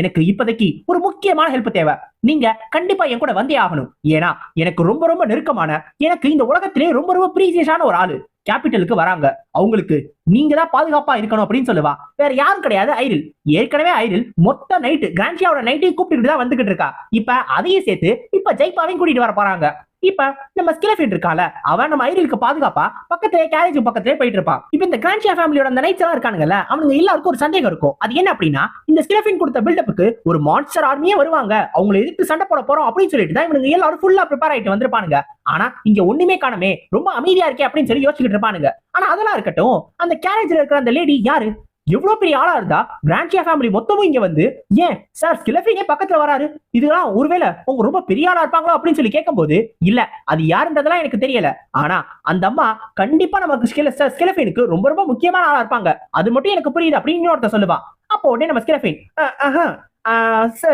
எனக்கு இப்போதைக்கு ஒரு முக்கியமான ஹெல்ப் தேவை. நீங்க கண்டிப்பா என் கூட வந்தே ஆகணும். ஏன்னா எனக்கு ரொம்ப ரொம்ப நெருக்கமான எனக்கு இந்த உலகத்திலே ரொம்ப ரொம்ப ப்ரீசியஸான ஒரு ஆளு கேபிட்டலுக்கு வராங்க. அவங்களுக்கு நீங்க தான் பாதுகாப்பா இருக்கணும் அப்படின்னு சொல்லுவா. வேற யாரும் கிடையாது ஐரில் ஏற்கனவே ஐரில் மொத்த நைட்டு கிராண்டியாவோட நைட்டையும் கூப்பிட்டுக்கிட்டு தான் வந்துகிட்டு இருக்கா. இப்ப அதையும் சேர்த்து இப்ப ஜெய்பாவையும் கூட்டிட்டு வர போறாங்க. இப்ப நம்ம ஸ்கிலஃபின் இருக்கால அவன் நம்ம ஐரிலுக்கு பாதுகாப்பா? பக்கத்துல கேரேஜ் பக்கத்துல போயிட்டு இருப்பான் இப்ப இந்த கிராண்டியா ஃபேமிலியோட அந்த நைட்ஸ் எல்லாம் இருக்கானுங்கல்ல அவனுங்க எல்லாருக்கும் ஒரு சந்தேகம் இருக்கும். அது என்ன அப்படின்னா இந்த ஸ்கிலஃபின் கொடுத்த பில்டப்புக்கு ஒரு மான்ஸ்டர் ஆர்மியே வருவாங்க. அவங்களை எதிர்த்து சண்டை போட போறோம் அப்படின்னு சொல்லிட்டு தான் இவனுங்க எல்லாரும் ஃபுல்லா ப்ரிப்பேர் ஆயிட்டு வந்திருப்பானுங்க. ஆனா இங்க ஒண்ணுமே காணமே. ரொம்ப அமைதியா இருக்கே அப்படின்னு சொல்லி யோசிச்சுட்டு இருப்பானுங்க. ஆனா அதெல்லாம் இருக்கட்டும் அந்த கேரேஜ்ல இருக்கிற அந்த லேடி யாரு? எவ்வளவு பெரிய ஆளா இருந்தா பிரான்ச்சியா ஃபேமிலி மொத்தமும் இங்க வந்து ஏன் சார் ஸ்கிலஃபினே பக்கத்துல வராரு? இதெல்லாம் ஒருவேளை உங்க ரொம்ப பெரிய ஆளா இருப்பாங்களோ? அப்படின்னு சொல்லி கேட்கும்போது இல்ல அது யாருன்றதெல்லாம் எனக்கு தெரியல. ஆனா அந்த அம்மா கண்டிப்பா நமக்கு ஸ்கிலஃபினுக்கு ரொம்ப ரொம்ப முக்கியமான ஆளா இருப்பாங்க. அது மட்டும் எனக்கு புரியுது அப்படின்னு இன்னொருத்தர் சொல்லுவான். அப்போ உடனே நம்ம ஸ்கிலஃபின்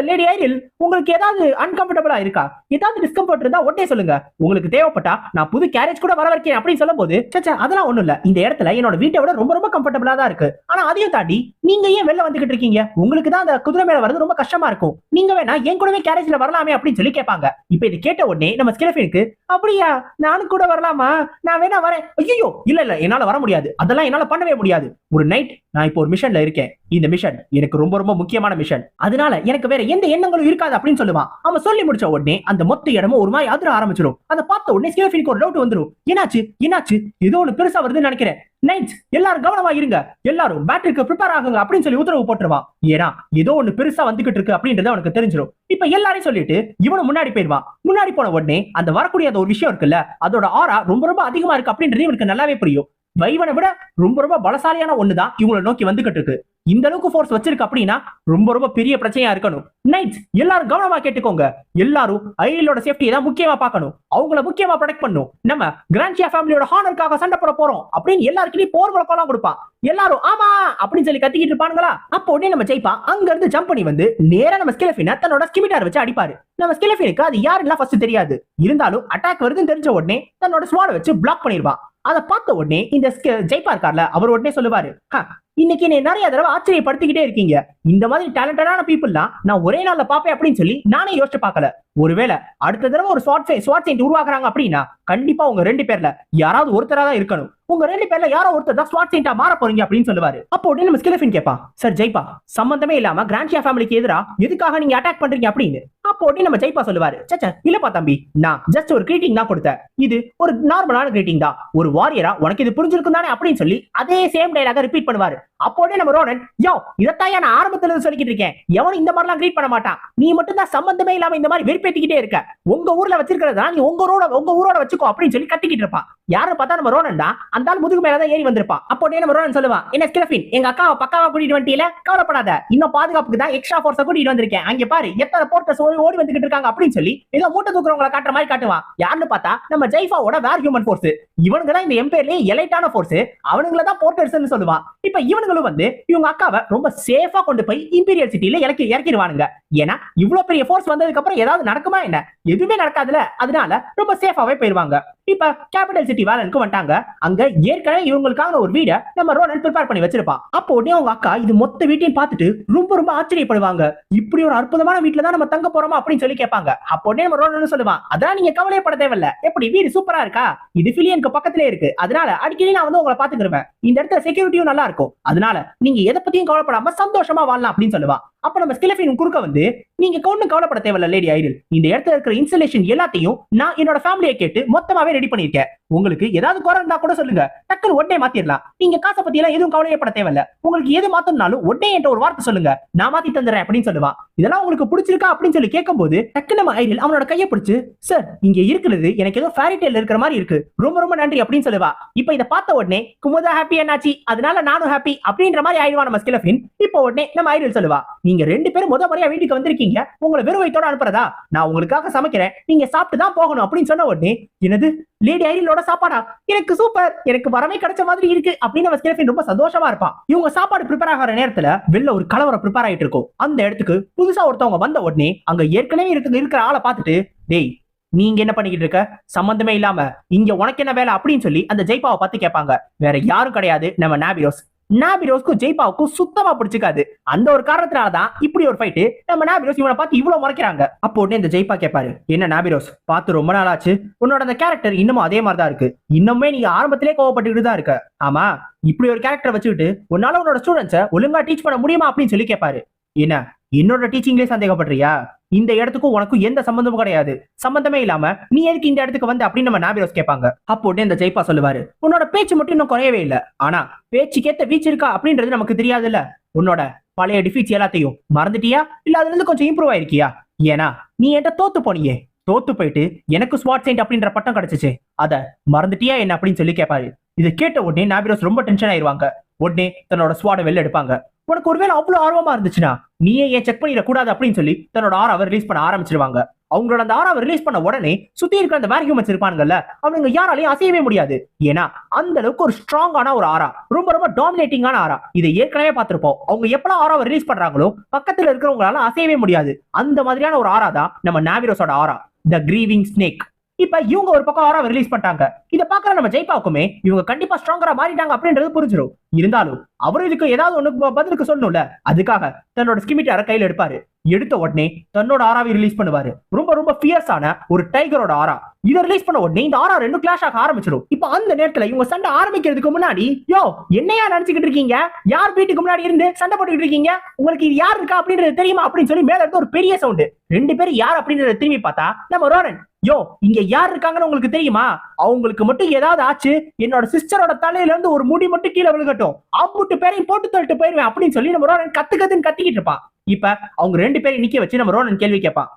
லேடி ஐரில் உங்களுக்கு ஏதாவது அன்கம்ஃபர்டபுளா இருக்கா? ஏதாவது டிஸ்கம்ஃபர்ட் இருந்தா உடனே சொல்லுங்க. உங்களுக்கு தேவைப்பட்டா நான் புது கேரேஜ் கூட வர வைக்கேன் அப்படின்னு சொல்லும் போது அதெல்லாம் ஒண்ணும் இல்ல. இந்த இடத்துல என்னோட வீட்டை விட ரொம்ப ரொம்ப கம்ஃபர்டபுளா தான் இருக்கு. ஆனா அதையும் தாண்டி நீங்க ஏன் வெளில வந்துகிட்டு இருக்கீங்க? உங்களுக்கு தான் அந்த குதிரை மேல வரது ரொம்ப கஷ்டமா இருக்கும். நீங்க வேணா என் கூடவே கேரேஜ்ல வரலாமே அப்படின்னு சொல்லி கேட்பாங்க. இப்ப இது கேட்ட உடனே நம்ம ஸ்கிலஃபினுக்கு அப்படியா நானும் கூட வரலாமா? நான் வேணா வரேன். ஐயோ இல்ல இல்ல என்னால வர முடியாது. அதெல்லாம் என்னால பண்ணவே முடியாது. ஒரு நைட் நான் இப்போ ஒரு மிஷன்ல இருக்கேன். இந்த மிஷன் எனக்கு ரொம்ப ரொம்ப முக்கியமான மிஷன் அதனால எனக்கு வேற எந்த எண்ணங்களும் இருக்காது அப்படின்னு சொல்லுவான். அவன் சொல்லி முடிச்ச உடனே அந்த மொத்த இடமும் ஒரு மாதிரி அதிர ஆரம்பிச்சிடும். அதை பார்த்த உடனே ஸ்கிலஃபினுக்கு ஒரு டவுட் வந்துடும் என்னாச்சு? என்னாச்சு? ஏதோ ஒன்று பெருசா வருதுன்னு நினைக்கிறேன். நைட் எல்லாரும் கவனமா இருங்க. எல்லாரும் பேட்டரிக்கு ப்ரிப்பேர் ஆகுங்க அப்படின்னு சொல்லி உத்தரவு போட்டுருவான். ஏன்னா ஏதோ ஒண்ணு பெருசா வந்துகிட்டு இருக்கு அப்படின்றது அவனுக்கு தெரிஞ்சிடும் இப்ப எல்லாரையும் சொல்லிட்டு இவனும் முன்னாடி போயிடுவான். முன்னாடி போன உடனே அந்த வரக்கூடிய அந்த ஒரு விஷயம் இருக்குல்ல அதோட ஆரா ரொம்ப ரொம்ப அதிகமா இருக்கு அப்படின்றது இவனுக்கு நல்லாவே புரியும். வைவனை விட ரொம்ப ரொம்ப பலசாலியான ஒண்ணுதான் இவங்களை நோக்கி வந்துகிட்டு இருக்கு. இந்த அளவுக்கு ஃபோர்ஸ் வச்சிருக்கு அப்படின்னா ரொம்ப ரொம்ப பெரிய பிரச்சனையா இருக்கணும். நைட்ஸ் எல்லாரும் கவனமா கேட்டுக்கோங்க. எல்லாரும் ஐலோட சேஃப்டியை தான் முக்கியமா பார்க்கணும். அவங்கள முக்கியமா ப்ரொடெக்ட் பண்ணும் நம்ம கிராண்டியா ஃபேமிலியோட ஹானருக்காக சண்டை போட போறோம் அப்படின்னு எல்லாருக்குமே போர் முழக்கம் கொடுப்பான் எல்லாரும் ஆமா! அப்படின்னு சொல்லி கத்திக்கிட்டு இருப்பானுங்களா? அப்போ உடனே நம்ம ஜெயிப்பா. அங்க இருந்து ஜம்ப் பண்ணி வந்து நேரா நம்ம ஸ்கிலஃபினை தன்னோட ஸ்கிமிட்டார் வச்சு அடிப்பாரு. நம்ம ஸ்கிலஃபினுக்கு அது யாருன்னா ஃபர்ஸ்ட் தெரியாது. இருந்தாலும் அட்டாக் வருதுன்னு தெரிஞ்ச உடனே தன்னோட ஸ்வாட வச்சு பிளாக் பண்ணிருவான் அதை பார்த்த உடனே இந்த ஸ்க- ஜெய்பா இருக்கார்ல அவர் உடனே சொல்லுவாரு இன்னைக்கு நீ நிறைய தடவை ஆச்சரியப்படுத்திக்கிட்டே இருக்கீங்க. இந்த மாதிரி டேலண்டடான பீப்புள்லாம் நான் ஒரே நாள்ல பாப்பேன் அப்படின்னு சொல்லி நானே யோசிச்சு பார்க்கல. ஒருவேளை அடுத்த தடவை ஒரு ஸ்வாட் ஸ்வாட் செயின்ட் உருவாக்குறாங்க அப்படின்னா கண்டிப்பா உங்க ரெண்டு பேர்ல யாராவது ஒருத்தரா தான் இருக்கணும். உங்க ரெண்டு பேர்ல யாரோ ஒருத்தர் தான் ஸ்வாட் செயின்டா மாற போறீங்க அப்படின்னு சொல்லுவாரு. அப்போ உடனே நம்ம ஸ்கிலஃபின் கேப்பா சார் ஜெய்பா சம்பந்தமே இல்லாம கிராண்டியா ஃபேமிலிக்கு எதிரா எதுக்காக நீங்க அட்டாக் பண்றீங்க அப்படின்னு? அப்போ உடனே நம்ம ஜெய்பா சொல்லுவாரு சச்சா இல்லப்பா தம்பி நான் ஜஸ்ட் ஒரு கிரீட்டிங் தான் கொடுத்தேன். இது ஒரு நார்மலான கிரீட்டிங் தான். ஒரு வாரியரா உனக்கு இது புரிஞ்சிருக்கும் தானே? அப்படின்னு சொல்லி அதே சேம் டைலாக ரிப்பீட் பண்ணுவாரு. அப்போ உடனே நம்ம ரோனன் யோ இதத்தான் நான் ஆரம்பத்துல இருந்து சொல்லிக்கிட்டு இருக்கேன். எவனும் இந்த மாதிரிலாம் கிரீட் பண்ண மாட்டான். நீ மட்டும் தான் சம்பந்தமே இல்லாம இந்த மாதிரி வெறுப்பேத்திக்கிட்டே இருக்க. உங்க ஊர்ல வச்சிருக்கிறதா நீ உங்க ஊரோட உங்க ஊரோட வச்சுக்கோ அப்படின்னு சொல்லி கத்திக்கிட்டு இருப்பான் யாரும் பார்த்தா நம்ம ரோனன் அந்த ஆள் முதுகு மேலதான் ஏறி வந்திருப்பான் அப்போ நம்ம ரோனன் சொல்லுவான் என்ன ஸ்கிலஃபின் எங்க அக்காவை பக்காவா கூட்டிட்டு வந்துட்டீல? கவலைப்படாத இன்னும் பாதுகாப்புக்கு தான் எக்ஸ்ட்ரா ஃபோர்ஸ கூட்டிட்டு வந்திருக்கேன். அங்க பாரு எத்தனை போர்ட்டஸ் ஓடி வந்துகிட்டு இருக்காங்க அப்படின்னு சொல்லி ஏதோ மூட்டை தூக்குறவங்களை காட்டுற மாதிரி காட்டுவான் யாருன்னு பார்த்தா நம்ம ஜெய்ஃபாவோட வேர் ஹியூமன் போர்ஸ் இவனுங்க தான் இந்த எம்பேர்லயே எலைட்டான போர்ஸ் அவனுங்கள தான் போர்ட்டர்ஸ்னு சொல்லுவான் இப்ப இவனுங்களும் வந்து இவங்க அக்காவை ரொம்ப சேஃபா கொண்டு போய் இம்பீரியல் சிட்டியில இறக்கி இறக்கிடுவானுங்க. ஏன்னா இவ்வளவு பெரிய ஃபோர்ஸ் வந்ததுக்கு அப்புறம் ஏதாவது நடக்குமா என்ன? எதுவுமே நடக்காதுல. அதனால ரொம்ப சேஃபாவே போயிருவாங்க இப்ப கேபிட்டல் சிட்டி வேலனுக்கு வந்துட்டாங்க. அங்க ஏற்கனவே இவங்களுக்கான ஒரு வீடை நம்ம ரோனன் ப்ரிப்பேர் பண்ணி வச்சிருப்பான். அப்போ உடனே அவங்க அக்கா இது மொத்த வீட்டையும் பார்த்துட்டு ரொம்ப ரொம்ப ஆச்சரியப்படுவாங்க. இப்படி ஒரு அற்புதமான வீட்டுல தான் நம்ம தங்க போறோமா அப்படின்னு சொல்லி கேட்பாங்க. அப்போ உடனே நம்ம ரோனன் சொல்லுவான் அதான் நீங்க கவலைப்பட தேவையில்ல. எப்படி வீடு சூப்பரா இருக்கா? இது பிலியனுக்கு பக்கத்திலே இருக்கு. அதனால அடிக்கடி நான் வந்து உங்களை பாத்துக்கிருவேன் இந்த இடத்துல செக்யூரிட்டியும் நல்லா இருக்கும். அதனால நீங்க எதை பத்தியும் கவலைப்படாம சந்தோஷமா வாழலாம் அப்படின்னு சொல்லுவான். அப்ப நம்ம ஸ்கிலஃபின் குறுக்க வந்து நீங்க ஒண்ணும் கவலைப்பட தேவையில்ல லேடி ஐடில் இந்த இடத்துல இருக்கிற இன்ஸ்டலேஷன் எல்லாத்தையும் நான் என்னோட ஃபேமிலியை கேட்டு மொத்தமாவே ரெடி பண்ணிருக்கேன் உங்களுக்கு ஏதாவது குறை இருந்தா கூட சொல்லுங்க. டக்குன்னு உடனே மாத்திரலாம். நீங்க காசை பத்தி எல்லாம் எதுவும் கவலையப்பட தேவையில்ல. உங்களுக்கு எது மாத்தணும்னாலும் உடனே என்கிட்ட ஒரு வார்த்தை சொல்லுங்க. நான் மாத்தி தந்துறேன் அப்படின்னு சொல்லுவான். இதெல்லாம் உங்களுக்கு பிடிச்சிருக்கா அப்படின்னு சொல்லி கேட்கும்போது டக்கு நம்ம ஐடில் அவனோட கையை பிடிச்சு சார் இங்க இருக்கிறது எனக்கு ஏதோ ஃபேரி டேல் இருக்கிற மாதிரி இருக்கு. ரொம்ப ரொம்ப நன்றி அப்படின்னு சொல்லுவா. இப்ப இதை பார்த்த உடனே குமுதா ஹாப்பி என்னாச்சு? அதனால நானும் ஹாப்பி அப்படின்ற மாதிரி ஆயிடுவா நம்ம ஸ்கிலஃபின் இப்போ உடனே நம்ம ஐடில் சொல்லுவா. நீ நீங்க ரெண்டு பேரும் முத முறையா வீட்டுக்கு வந்திருக்கீங்க. உங்களை வெறுவைத்தோட அனுப்புறதா? நான் உங்களுக்காக சமைக்கிறேன். நீங்க சாப்பிட்டு தான் போகணும் அப்படின்னு சொன்ன உடனே எனது லேடி ஐரிலோட சாப்பாடா? எனக்கு சூப்பர் எனக்கு வரமே கிடைச்ச மாதிரி இருக்கு அப்படின்னு நம்ம ஸ்கிலஃபின் ரொம்ப சந்தோஷமா இருப்பான் இவங்க சாப்பாடு ப்ரிப்பேர் ஆகிற நேரத்துல வெளில ஒரு கலவரம் ப்ரிப்பேர் ஆயிட்டு இருக்கும். அந்த இடத்துக்கு புதுசா ஒருத்தவங்க வந்த உடனே அங்க ஏற்கனவே இருக்கு இருக்கிற ஆளை பார்த்துட்டு டேய் நீங்க என்ன பண்ணிக்கிட்டு இருக்க? சம்பந்தமே இல்லாம இங்க உனக்கு என்ன வேலை? அப்படின்னு சொல்லி அந்த ஜெய்பாவை பார்த்து கேட்பாங்க. வேற யாரும் கிடையாது. நம்ம நாபிரோஸ் நாபிரோஸ்க்கும் ஜெய்பாவுக்கும் சுத்தமா பிடிச்சிக்காது. அந்த ஒரு காரணத்தினால தான் இப்படி ஒரு ஃபைட்டு நம்ம நாபிரோஸ் இவனை பார்த்து இவ்வளவு முறைக்கிறாங்க. அப்போ உடனே இந்த ஜெய்பா கேட்பாரு என்ன நாபிரோஸ் பார்த்து ரொம்ப நாள் ஆச்சு உன்னோட அந்த கேரக்டர் இன்னமும் அதே மாதிரி தான் இருக்கு. இன்னுமே நீங்க ஆரம்பத்திலே கோவப்பட்டுக்கிட்டு தான் இருக்க. ஆமா இப்படி ஒரு கேரக்டர் வச்சுக்கிட்டு உன்னால உன்னோட ஸ்டூடெண்ட்ஸை ஒழுங்கா டீச் பண்ண முடியுமா? அப்படின்னு சொல்லி கேட்பாரு என்ன என்னோட டீச்சிங்லேயே சந்தேகப்படுறியா? இந்த இடத்துக்கும் உனக்கும் எந்த சம்பந்தமும் கிடையாது. சம்பந்தமே இல்லாம நீ எதுக்கு இந்த இடத்துக்கு வந்து அப்படின்னு நம்ம நாபிரோஸ் கேட்பாங்க. அப்போ உடனே இந்த ஜெய்பா சொல்லுவாரு உன்னோட பேச்சு மட்டும் இன்னும் குறையவே இல்ல. ஆனா பேச்சுக்கேத்த வீச்சு இருக்கா? அப்படின்றது நமக்கு தெரியாதுல்ல. உன்னோட பழைய டிஃபீட்ஸ் எல்லாத்தையும் மறந்துட்டியா? இல்ல அதுல இருந்து கொஞ்சம் இம்ப்ரூவ் ஆயிருக்கியா? ஏன்னா நீ என்கிட்ட தோத்து போனியே. தோத்து போயிட்டு எனக்கு ஸ்வாட் செயின்ட் அப்படின்ற பட்டம் கிடைச்சிச்சு. அத மறந்துட்டியா என்ன அப்படின்னு சொல்லி கேட்பாரு இதை கேட்ட உடனே நாபிரோஸ் ரொம்ப டென்ஷன் ஆயிருவாங்க. உடனே தன்னோட ஸ்வாட வெளில எடுப்பாங்க. உனக்கு ஒருவேளை அவ்வளவு ஆர்வமா இருந்துச்சுன்னா நீயே ஏன் செக் பண்ணிட கூடாது அப்படின்னு சொல்லி தன்னோட ஆறாவை ரிலீஸ் பண்ண ஆரம்பிச்சிருவாங்க. அவங்களோட அந்த ஆறாவை ரிலீஸ் பண்ண உடனே சுத்தி இருக்கிற அந்த வேர் ஹியூமன்ஸ் இருப்பானுங்கல்ல அவங்க யாராலையும் அசையவே முடியாது. ஏன்னா அந்த அளவுக்கு ஒரு ஸ்ட்ராங்கான ஒரு ஆரா ரொம்ப ரொம்ப டாமினேட்டிங்கான ஆரா இதை ஏற்கனவே பார்த்திருப்போம். அவங்க எப்பெல்லாம் ஆறாவை ரிலீஸ் பண்றாங்களோ பக்கத்துல இருக்கிறவங்களால அசையவே முடியாது. அந்த மாதிரியான ஒரு ஆரா தான் நம்ம நாவிரோஸோட ஆரா த கிரீவிங் ஸ்னேக் இப்ப இவங்க ஒரு பக்கம் ஆறாவை ரிலீஸ் பண்ணிட்டாங்க. இதை பாக்குற நம்ம ஜெய்பாவுக்குமே இவங்க கண்டிப்பா ஸ்ட்ராங்கரா மாறிட்டாங்க அப்படின்றது புரிஞ்சிடும் இருந்தாலும் அவரும் இதுக்கு ஏதாவது ஒண்ணு பதிலுக்கு சொல்லணும்ல? அதுக்காக தன்னோட ஸ்கிமிட்டார கையில எடுப்பாரு. எடுத்த உடனே தன்னோட ஆறாவை ரிலீஸ் பண்ணுவாரு. ரொம்ப ரொம்ப ஃபியர்ஸான ஒரு டைகரோட ஆரா இதை ரிலீஸ் பண்ண உடனே இந்த ஆர்ஆர் ரெண்டு கிளாஷ் ஆக ஆரம்பிச்சிடும் இப்போ அந்த நேரத்துல இவங்க சண்டை ஆரம்பிக்கிறதுக்கு முன்னாடி யோ என்னையா நினைச்சுக்கிட்டு இருக்கீங்க? யார் வீட்டுக்கு முன்னாடி இருந்து சண்டை போட்டுக்கிட்டு இருக்கீங்க? உங்களுக்கு இது யார் இருக்கா அப்படின்றது தெரியுமா? அப்படின்னு சொல்லி மேல இருந்து ஒரு பெரிய சவுண்ட் ரெண்டு பேரும் யார் அப்படின்றத திரும்பி பார்த்தா நம்ம ரோரன் யோ இங்க யார் இருக்காங்கன்னு உங்களுக்கு தெரியுமா? அவங்களுக்கு மட்டும் ஏதாவது ஆச்சு என்னோட சிஸ்டரோட தலையில இருந்து ஒரு முடி மட்டும் கீழே விழுகட்டும். அம்புட்டு பேரையும் போட்டு தள்ளிட்டு போயிருவேன் அப்படின்னு சொல்லி நம்ம ரோரன் கத்து கத்துன்னு கத்திக்கிட்டு இருப்பான். இப்ப அவங்க ரெண்டு பேரையும் நிக்க வச்சு நம்ம ரோரன் கேள்வி கேட்பான்.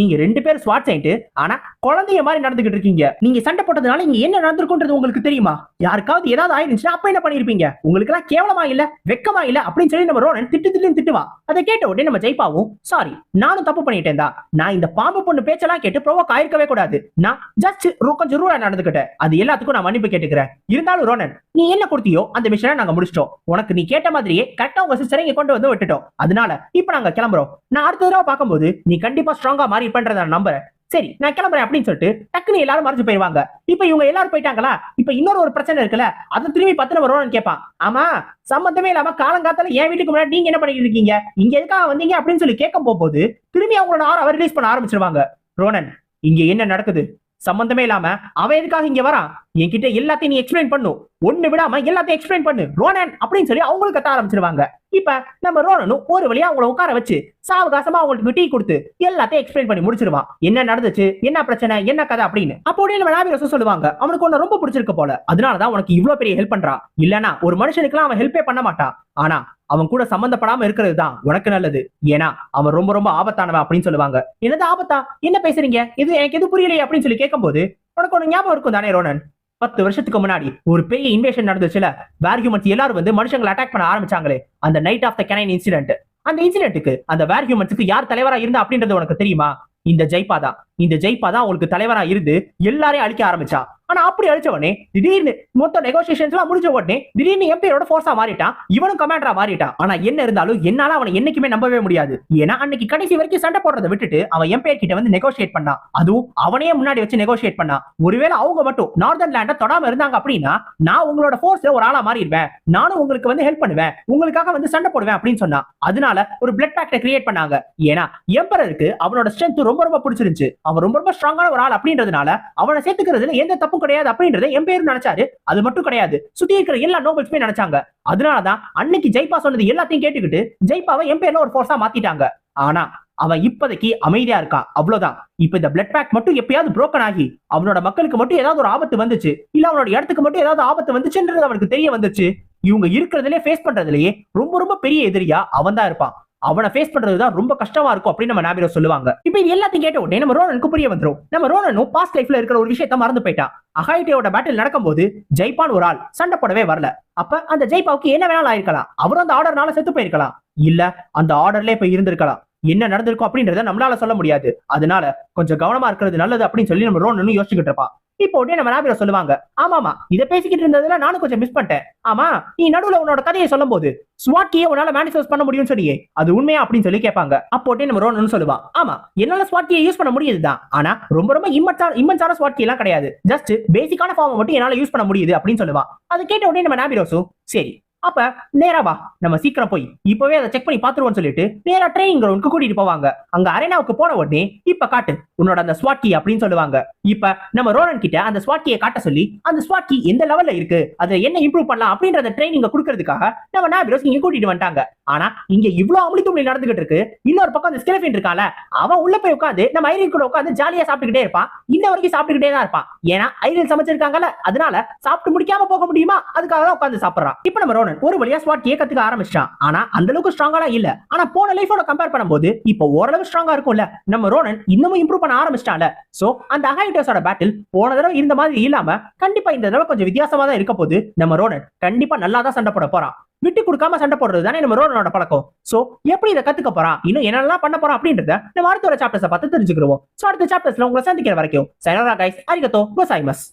நீங்க ரெண்டு பேரும் ஸ்வாட் சைன்ட்டு ஆனா குழந்தைய மாதிரி நடந்துகிட்டு இருக்கீங்க. நீங்க சண்டை போட்டதுனால இங்க என்ன நடந்திருக்குன்றது உங்களுக்கு தெரியுமா? யாருக்காவது ஏதாவது ஆயிருந்துச்சுன்னா அப்ப என்ன பண்ணிருப்பீங்க? உங்களுக்கு எல்லாம் கேவலமா இல்ல வெக்கமா இல்ல அப்படின்னு சொல்லி நம்ம ரோனன் திட்டு திட்டு திட்டுவான் அதை கேட்ட உடனே நம்ம ஜெய்பாவும் சாரி நானும் தப்பு பண்ணிட்டேன் தான் நான் இந்த பாம்பு பொண்ணு பேச்செல்லாம் கேட்டு ப்ரோவோக் ஆயிருக்கவே கூடாது. நான் ஜஸ்ட் கொஞ்சம் ரூலா நடந்துகிட்டேன் அது எல்லாத்துக்கும் நான் மன்னிப்பு கேட்டுக்கிறேன். இருந்தாலும் ரோனன் நீ என்ன கொடுத்தியோ அந்த மிஷனை நாங்க முடிச்சிட்டோம். உனக்கு நீ கேட்ட மாதிரியே கரெக்டா உங்க சிஸ்டரை இங்க கொண்டு வந்து விட்டுட்டோம். அதனால இப்ப நாங்க கிளம்புறோம். நான் அடுத்த தடவை பார்க்கும்போது நீ கண்டிப்பா ஸ்ட்ராங்கா மாறி பண்றத நான் நம்புறேன். சரி நான் கிளம்புறேன் அப்படின்னு சொல்லிட்டு டக்குன்னு எல்லாரும் மறைஞ்சு போயிருவாங்க. இப்ப இவங்க எல்லாரும் போயிட்டாங்களா? இப்ப இன்னொரு ஒரு பிரச்சனை இருக்குல்ல? அதை திரும்பி பத்து நம்ம ரோனன் கேட்பான். ஆமா சம்பந்தமே இல்லாம காலங்காத்தால என் வீட்டுக்கு முன்னாடி நீங்க என்ன பண்ணிட்டு இருக்கீங்க? இங்க எதுக்காக வந்தீங்க அப்படின்னு சொல்லி கேட்க போகும்போது திரும்பி அவங்களோட ஆறு அவர் ரிலீஸ் பண்ண ஆரம்பிச்சிருவாங்க. ரோனன் இங்க என்ன நடக்குது? சம்பந்தமே இல்லாம அவன் எதுக்காக இங்க வரான்? என்கிட்ட எல்லாத்தையும் நீ எக்ஸ்பிளைன் பண்ணும் ஒண்ணு விடாம எல்லாத்தையும் எக்ஸ்பிளைன் பண்ணு. ரோனன் அப்படின்னு சொல்லி அவங்களுக்கு கத்த ஆரம்பிச்சிருவாங்க. இப்ப நம்ம ரோனனும் ஒரு வழியா அவங்கள உட்கார வச்சு சாவகாசமா அவங்களுக்கு டீ கொடுத்து எல்லாத்தையும் எக்ஸ்பிளைன் பண்ணி முடிச்சிருவான். என்ன நடந்துச்சு? என்ன பிரச்சனை? என்ன கதை அப்படின்னு. அப்போ நம்ம நாபிரசம் சொல்லுவாங்க. அவனுக்கு ஒன்னு ரொம்ப பிடிச்சிருக்கு போல. அதனாலதான் உனக்கு இவ்வளவு பெரிய ஹெல்ப் பண்றான். இல்லனா ஒரு மனுஷனுக்குலாம் அவன் ஹெல்ப்பே பண்ண மாட்டான். ஆனா அவன் கூட சம்பந்தப்படாம இருக்கிறது தான் உனக்கு நல்லது. ஏன்னா அவன் ரொம்ப ரொம்ப ஆபத்தானவன் அப்படின்னு சொல்லுவாங்க. என்னது ஆபத்தா? என்ன பேசுறீங்க? இது எனக்கு எது புரியலையே அப்படின்னு சொல்லி கேட்கும்போது உனக்கு ஒரு ஞாபகம் இருக்கும் தானே ரோனன்? பத்து வருஷத்துக்கு முன்னாடி ஒரு பெரிய இன்வேஷன் நடந்துச்சுல வேர் ஹியூமன்ஸ் எல்லாரும் வந்து மனுஷங்களை அட்டாக் பண்ண ஆரம்பிச்சாங்களே அந்த night of the canine incident அந்த இன்சிடென்ட்டுக்கு அந்த வேர் ஹியூமன்ஸுக்கு யார் தலைவரா இருந்தா அப்படின்றது உனக்கு தெரியுமா? இந்த ஜெய்பா தான் இந்த ஜெய்பா தான் அவங்களுக்கு தலைவரா இருந்து எல்லாரையும் அழிக்க ஆரம்பிச்சா. ஆனா அப்படி அழிச்ச உடனே திடீர்னு மொத்த நெகோசியேஷன்ஸ் எல்லாம் முடிஞ்ச உடனே திடீர்னு எம்பையரோட ஃபோர்ஸா மாறிட்டான் இவனும் கமாண்டரா மாறிட்டான். ஆனா என்ன இருந்தாலும் என்னால அவனை என்னைக்குமே நம்பவே முடியாது. ஏன்னா அன்னைக்கு கடைசி வரைக்கும் சண்டை போடுறதை விட்டுட்டு அவன் எம்பையர் கிட்ட வந்து நெகோஷியேட் பண்ணான். அதுவும் அவனே முன்னாடி வச்சு நெகோஷியேட் பண்ணான். ஒருவேளை அவங்க மட்டும் நார்தன் லேண்ட தொடாம இருந்தாங்க அப்படின்னா நான் உங்களோட ஃபோர்ஸ் ஒரு ஆளா மாறிடுவேன். நானும் உங்களுக்கு வந்து ஹெல்ப் பண்ணுவேன். உங்களுக்காக வந்து சண்டை போடுவேன் அப்படின்னு சொன்னா அதனால ஒரு பிளட் பேக்டை கிரியேட் பண்ணாங்க. ஏன்னா எம்பரருக்கு அவனோட ஸ்ட்ரென்த் ரொம்ப ரொம்ப பிடிச்சிருந்துச்சு. அவன் ரொம்ப ரொம்ப ஸ்ட்ராங்கான ஒரு ஆள் அப்படின்றதுனால அவனை சேர்த்துக்கிறதுல எந்த தப்பும் கிடையாது அப்படின்றத என் பேரும் நினைச்சாரு. அது மட்டும் கிடையாது. சுத்தி இருக்கிற எல்லா நோபல்ஸுமே நினைச்சாங்க. அதனாலதான் அன்னைக்கு ஜெய்பா சொன்னது எல்லாத்தையும் கேட்டுக்கிட்டு ஜெய்பாவை என் பேர்ல ஒரு ஃபோர்ஸா மாத்திட்டாங்க. ஆனா அவன் இப்போதைக்கு அமைதியா இருக்கான். அவ்வளவுதான். இப்ப இந்த பிளட் பேக் மட்டும் எப்பயாவது புரோக்கன் ஆகி அவனோட மக்களுக்கு மட்டும் ஏதாவது ஒரு ஆபத்து வந்துச்சு இல்ல அவனோட இடத்துக்கு மட்டும் ஏதாவது ஆபத்து வந்துச்சுன்றது அவனுக்கு தெரிய வந்துச்சு. இவங்க இருக்கிறதுலே ஃபேஸ் பண்றதுலயே ரொம்ப ரொம்ப பெரிய எதிரியா அவன் தான் இருப்பான். அவனை ஃபேஸ் பண்றதுதான் ரொம்ப கஷ்டமா இருக்கும் அப்படின்னு நம்ம நாபிரோ சொல்லுவாங்க. இப்போ இது எல்லாத்தையும் கேட்ட உடனே நம்ம ரோனனுக்கு புரிய வந்துடும் நம்ம ரோனனும் பாஸ்ட் லைஃப்ல இருக்கிற ஒரு விஷயத்த மறந்து போயிட்டான். அகாயிட்டியோட பேட்டில் நடக்கும்போது ஜெய்பான் ஒரு ஆள் சண்டை போடவே வரல. அப்ப அந்த ஜெய்பாவுக்கு என்ன வேணாலும் ஆயிருக்கலாம். அவரும் அந்த ஆர்டர்னால செத்து போயிருக்கலாம். இல்ல அந்த ஆர்டர்ல இப்ப இருந்திருக்கலாம். என்ன நடந்திருக்கும் அப்படின்றத நம்மளால சொல்ல முடியாது. அதனால கொஞ்சம் கவனமா இருக்கிறது நல்லது அப்படின்னு சொல்லி நம்ம ரோனனும் யோசிச்சுக்கிட்டு இருப்பான். இப்போ உடனே நம்ம நாபிரோ சொல்லுவாங்க ஆமாமா இதை பேசிக்கிட்டு இருந்ததுல நானும் கொஞ்சம் மிஸ் பண்ணிட்டேன். ஆமா நீ நடுவுல உன்னோட கதையை சொல்லும் போது ஸ்வாட்கியை உன்னால மேனிஃபெஸ்ட் பண்ண முடியும்னு சொன்னியே அது உண்மையா? அப்படின்னு சொல்லி கேட்பாங்க. அப்போ உடனே நம்ம ரோனன் சொல்லுவான் ஆமா என்னால ஸ்வாட்கியை யூஸ் பண்ண முடியுதுதான் ஆனா ரொம்ப ரொம்ப இம்மன்ஸான இம்மச்சான ஸ்வாட்கி எல்லாம் கிடையாது. ஜஸ்ட் பேசிக்கான ஃபார்ம் மட்டும் என்னால யூஸ் பண்ண முடியுது அப்படின்னு சொல்லுவான் அது கேட்ட உடனே நம்ம நாபிரோஸும் சரி அப்ப நேரா வா. நம்ம சீக்கிரம் போய் இப்பவே அதை செக் பண்ணி பாத்துருவோம்னு சொல்லிட்டு நேரா ட்ரெயின் கிரவுண்டுக்கு கூட்டிட்டு போவாங்க. அங்க அரேனாவுக்கு போன உடனே இப்ப காட்டு. உன்னோட அந்த ஸ்வாட்கி அப்படின்னு சொல்லுவாங்க. இப்ப நம்ம ரோனன் கிட்ட அந்த ஸ்வாட்கியை காட்ட சொல்லி அந்த ஸ்வாட்கி எந்த லெவல்ல இருக்கு? அதை என்ன இம்ப்ரூவ் பண்ணலாம் அப்படின்றத ட்ரைனிங் கொடுக்கறதுக்காக நம்ம நாபிரோஸ் இங்க கூட்டிட்டு வந்துட்டாங்க. ஆனா இங்க இவ்வளவு அமளித்துமளி நடந்துகிட்டு இருக்கு. இன்னொரு பக்கம் அந்த ஸ்கெலபின் இருக்கால அவன் உள்ள போய் உட்காந்து நம்ம ஐரில் கூட உட்காந்து ஜாலியா சாப்பிட்டுக்கிட்டே இருப்பான். இன்ன வரைக்கும் சாப்பிட்டுக்கிட்டே தான் இருப்பான். ஏன்னா ஐரில் சமைச்சிருக்காங்கல்ல அதனால சாப்பிட்டு முடிக்காம போக முடியுமா? அதுக்காக தான் உட்காந்து சாப்பிடுறான். இப்ப நம்ம ரோனன் ஒரு வழியா ஸ்வாட் கத்துக்க ஆரம்பிச்சிட்டான். ஆனா அந்த அளவுக்கு ஸ்ட்ராங்கா இல்ல. ஆனா போன லைஃபோட கம்பேர் பண்ணும்போது இப்போ ஓரளவு ஸ்ட்ராங்கா இருக்கும்ல. நம்ம ரோனன் இன்னமும் இம்ப்ரூவ் பண்ண ஆரம்பிச்சிட்டான்ல. சோ அந்த அகைட்டோஸோட பேட்டில் போன தடவை இருந்த மாதிரி இல்லாம கண்டிப்பா இந்த தடவை கொஞ்சம் வித்தியாசமா தான் இருக்க போது நம்ம ரோனன் கண்டிப்பா நல்லா தான் சண்டை போட போறான். விட்டு கொடுக்காம சண்டை போடுறது தானே நம்ம ரோனனோட பழக்கம். சோ எப்படி இதை கத்துக்க போறான்? இன்னும் என்னெல்லாம் பண்ண போறான் அப்படின்றத நம்ம அடுத்த ஒரு சாப்டர்ஸை பார்த்து தெரிஞ்சுக்கிறோம் சோ அடுத்த சாப்டர்ஸ்ல உங்களை சந்திக்கிற வரைக்கும் சைனரா கைஸ் அரிகத்தோ கோசாய்மஸ்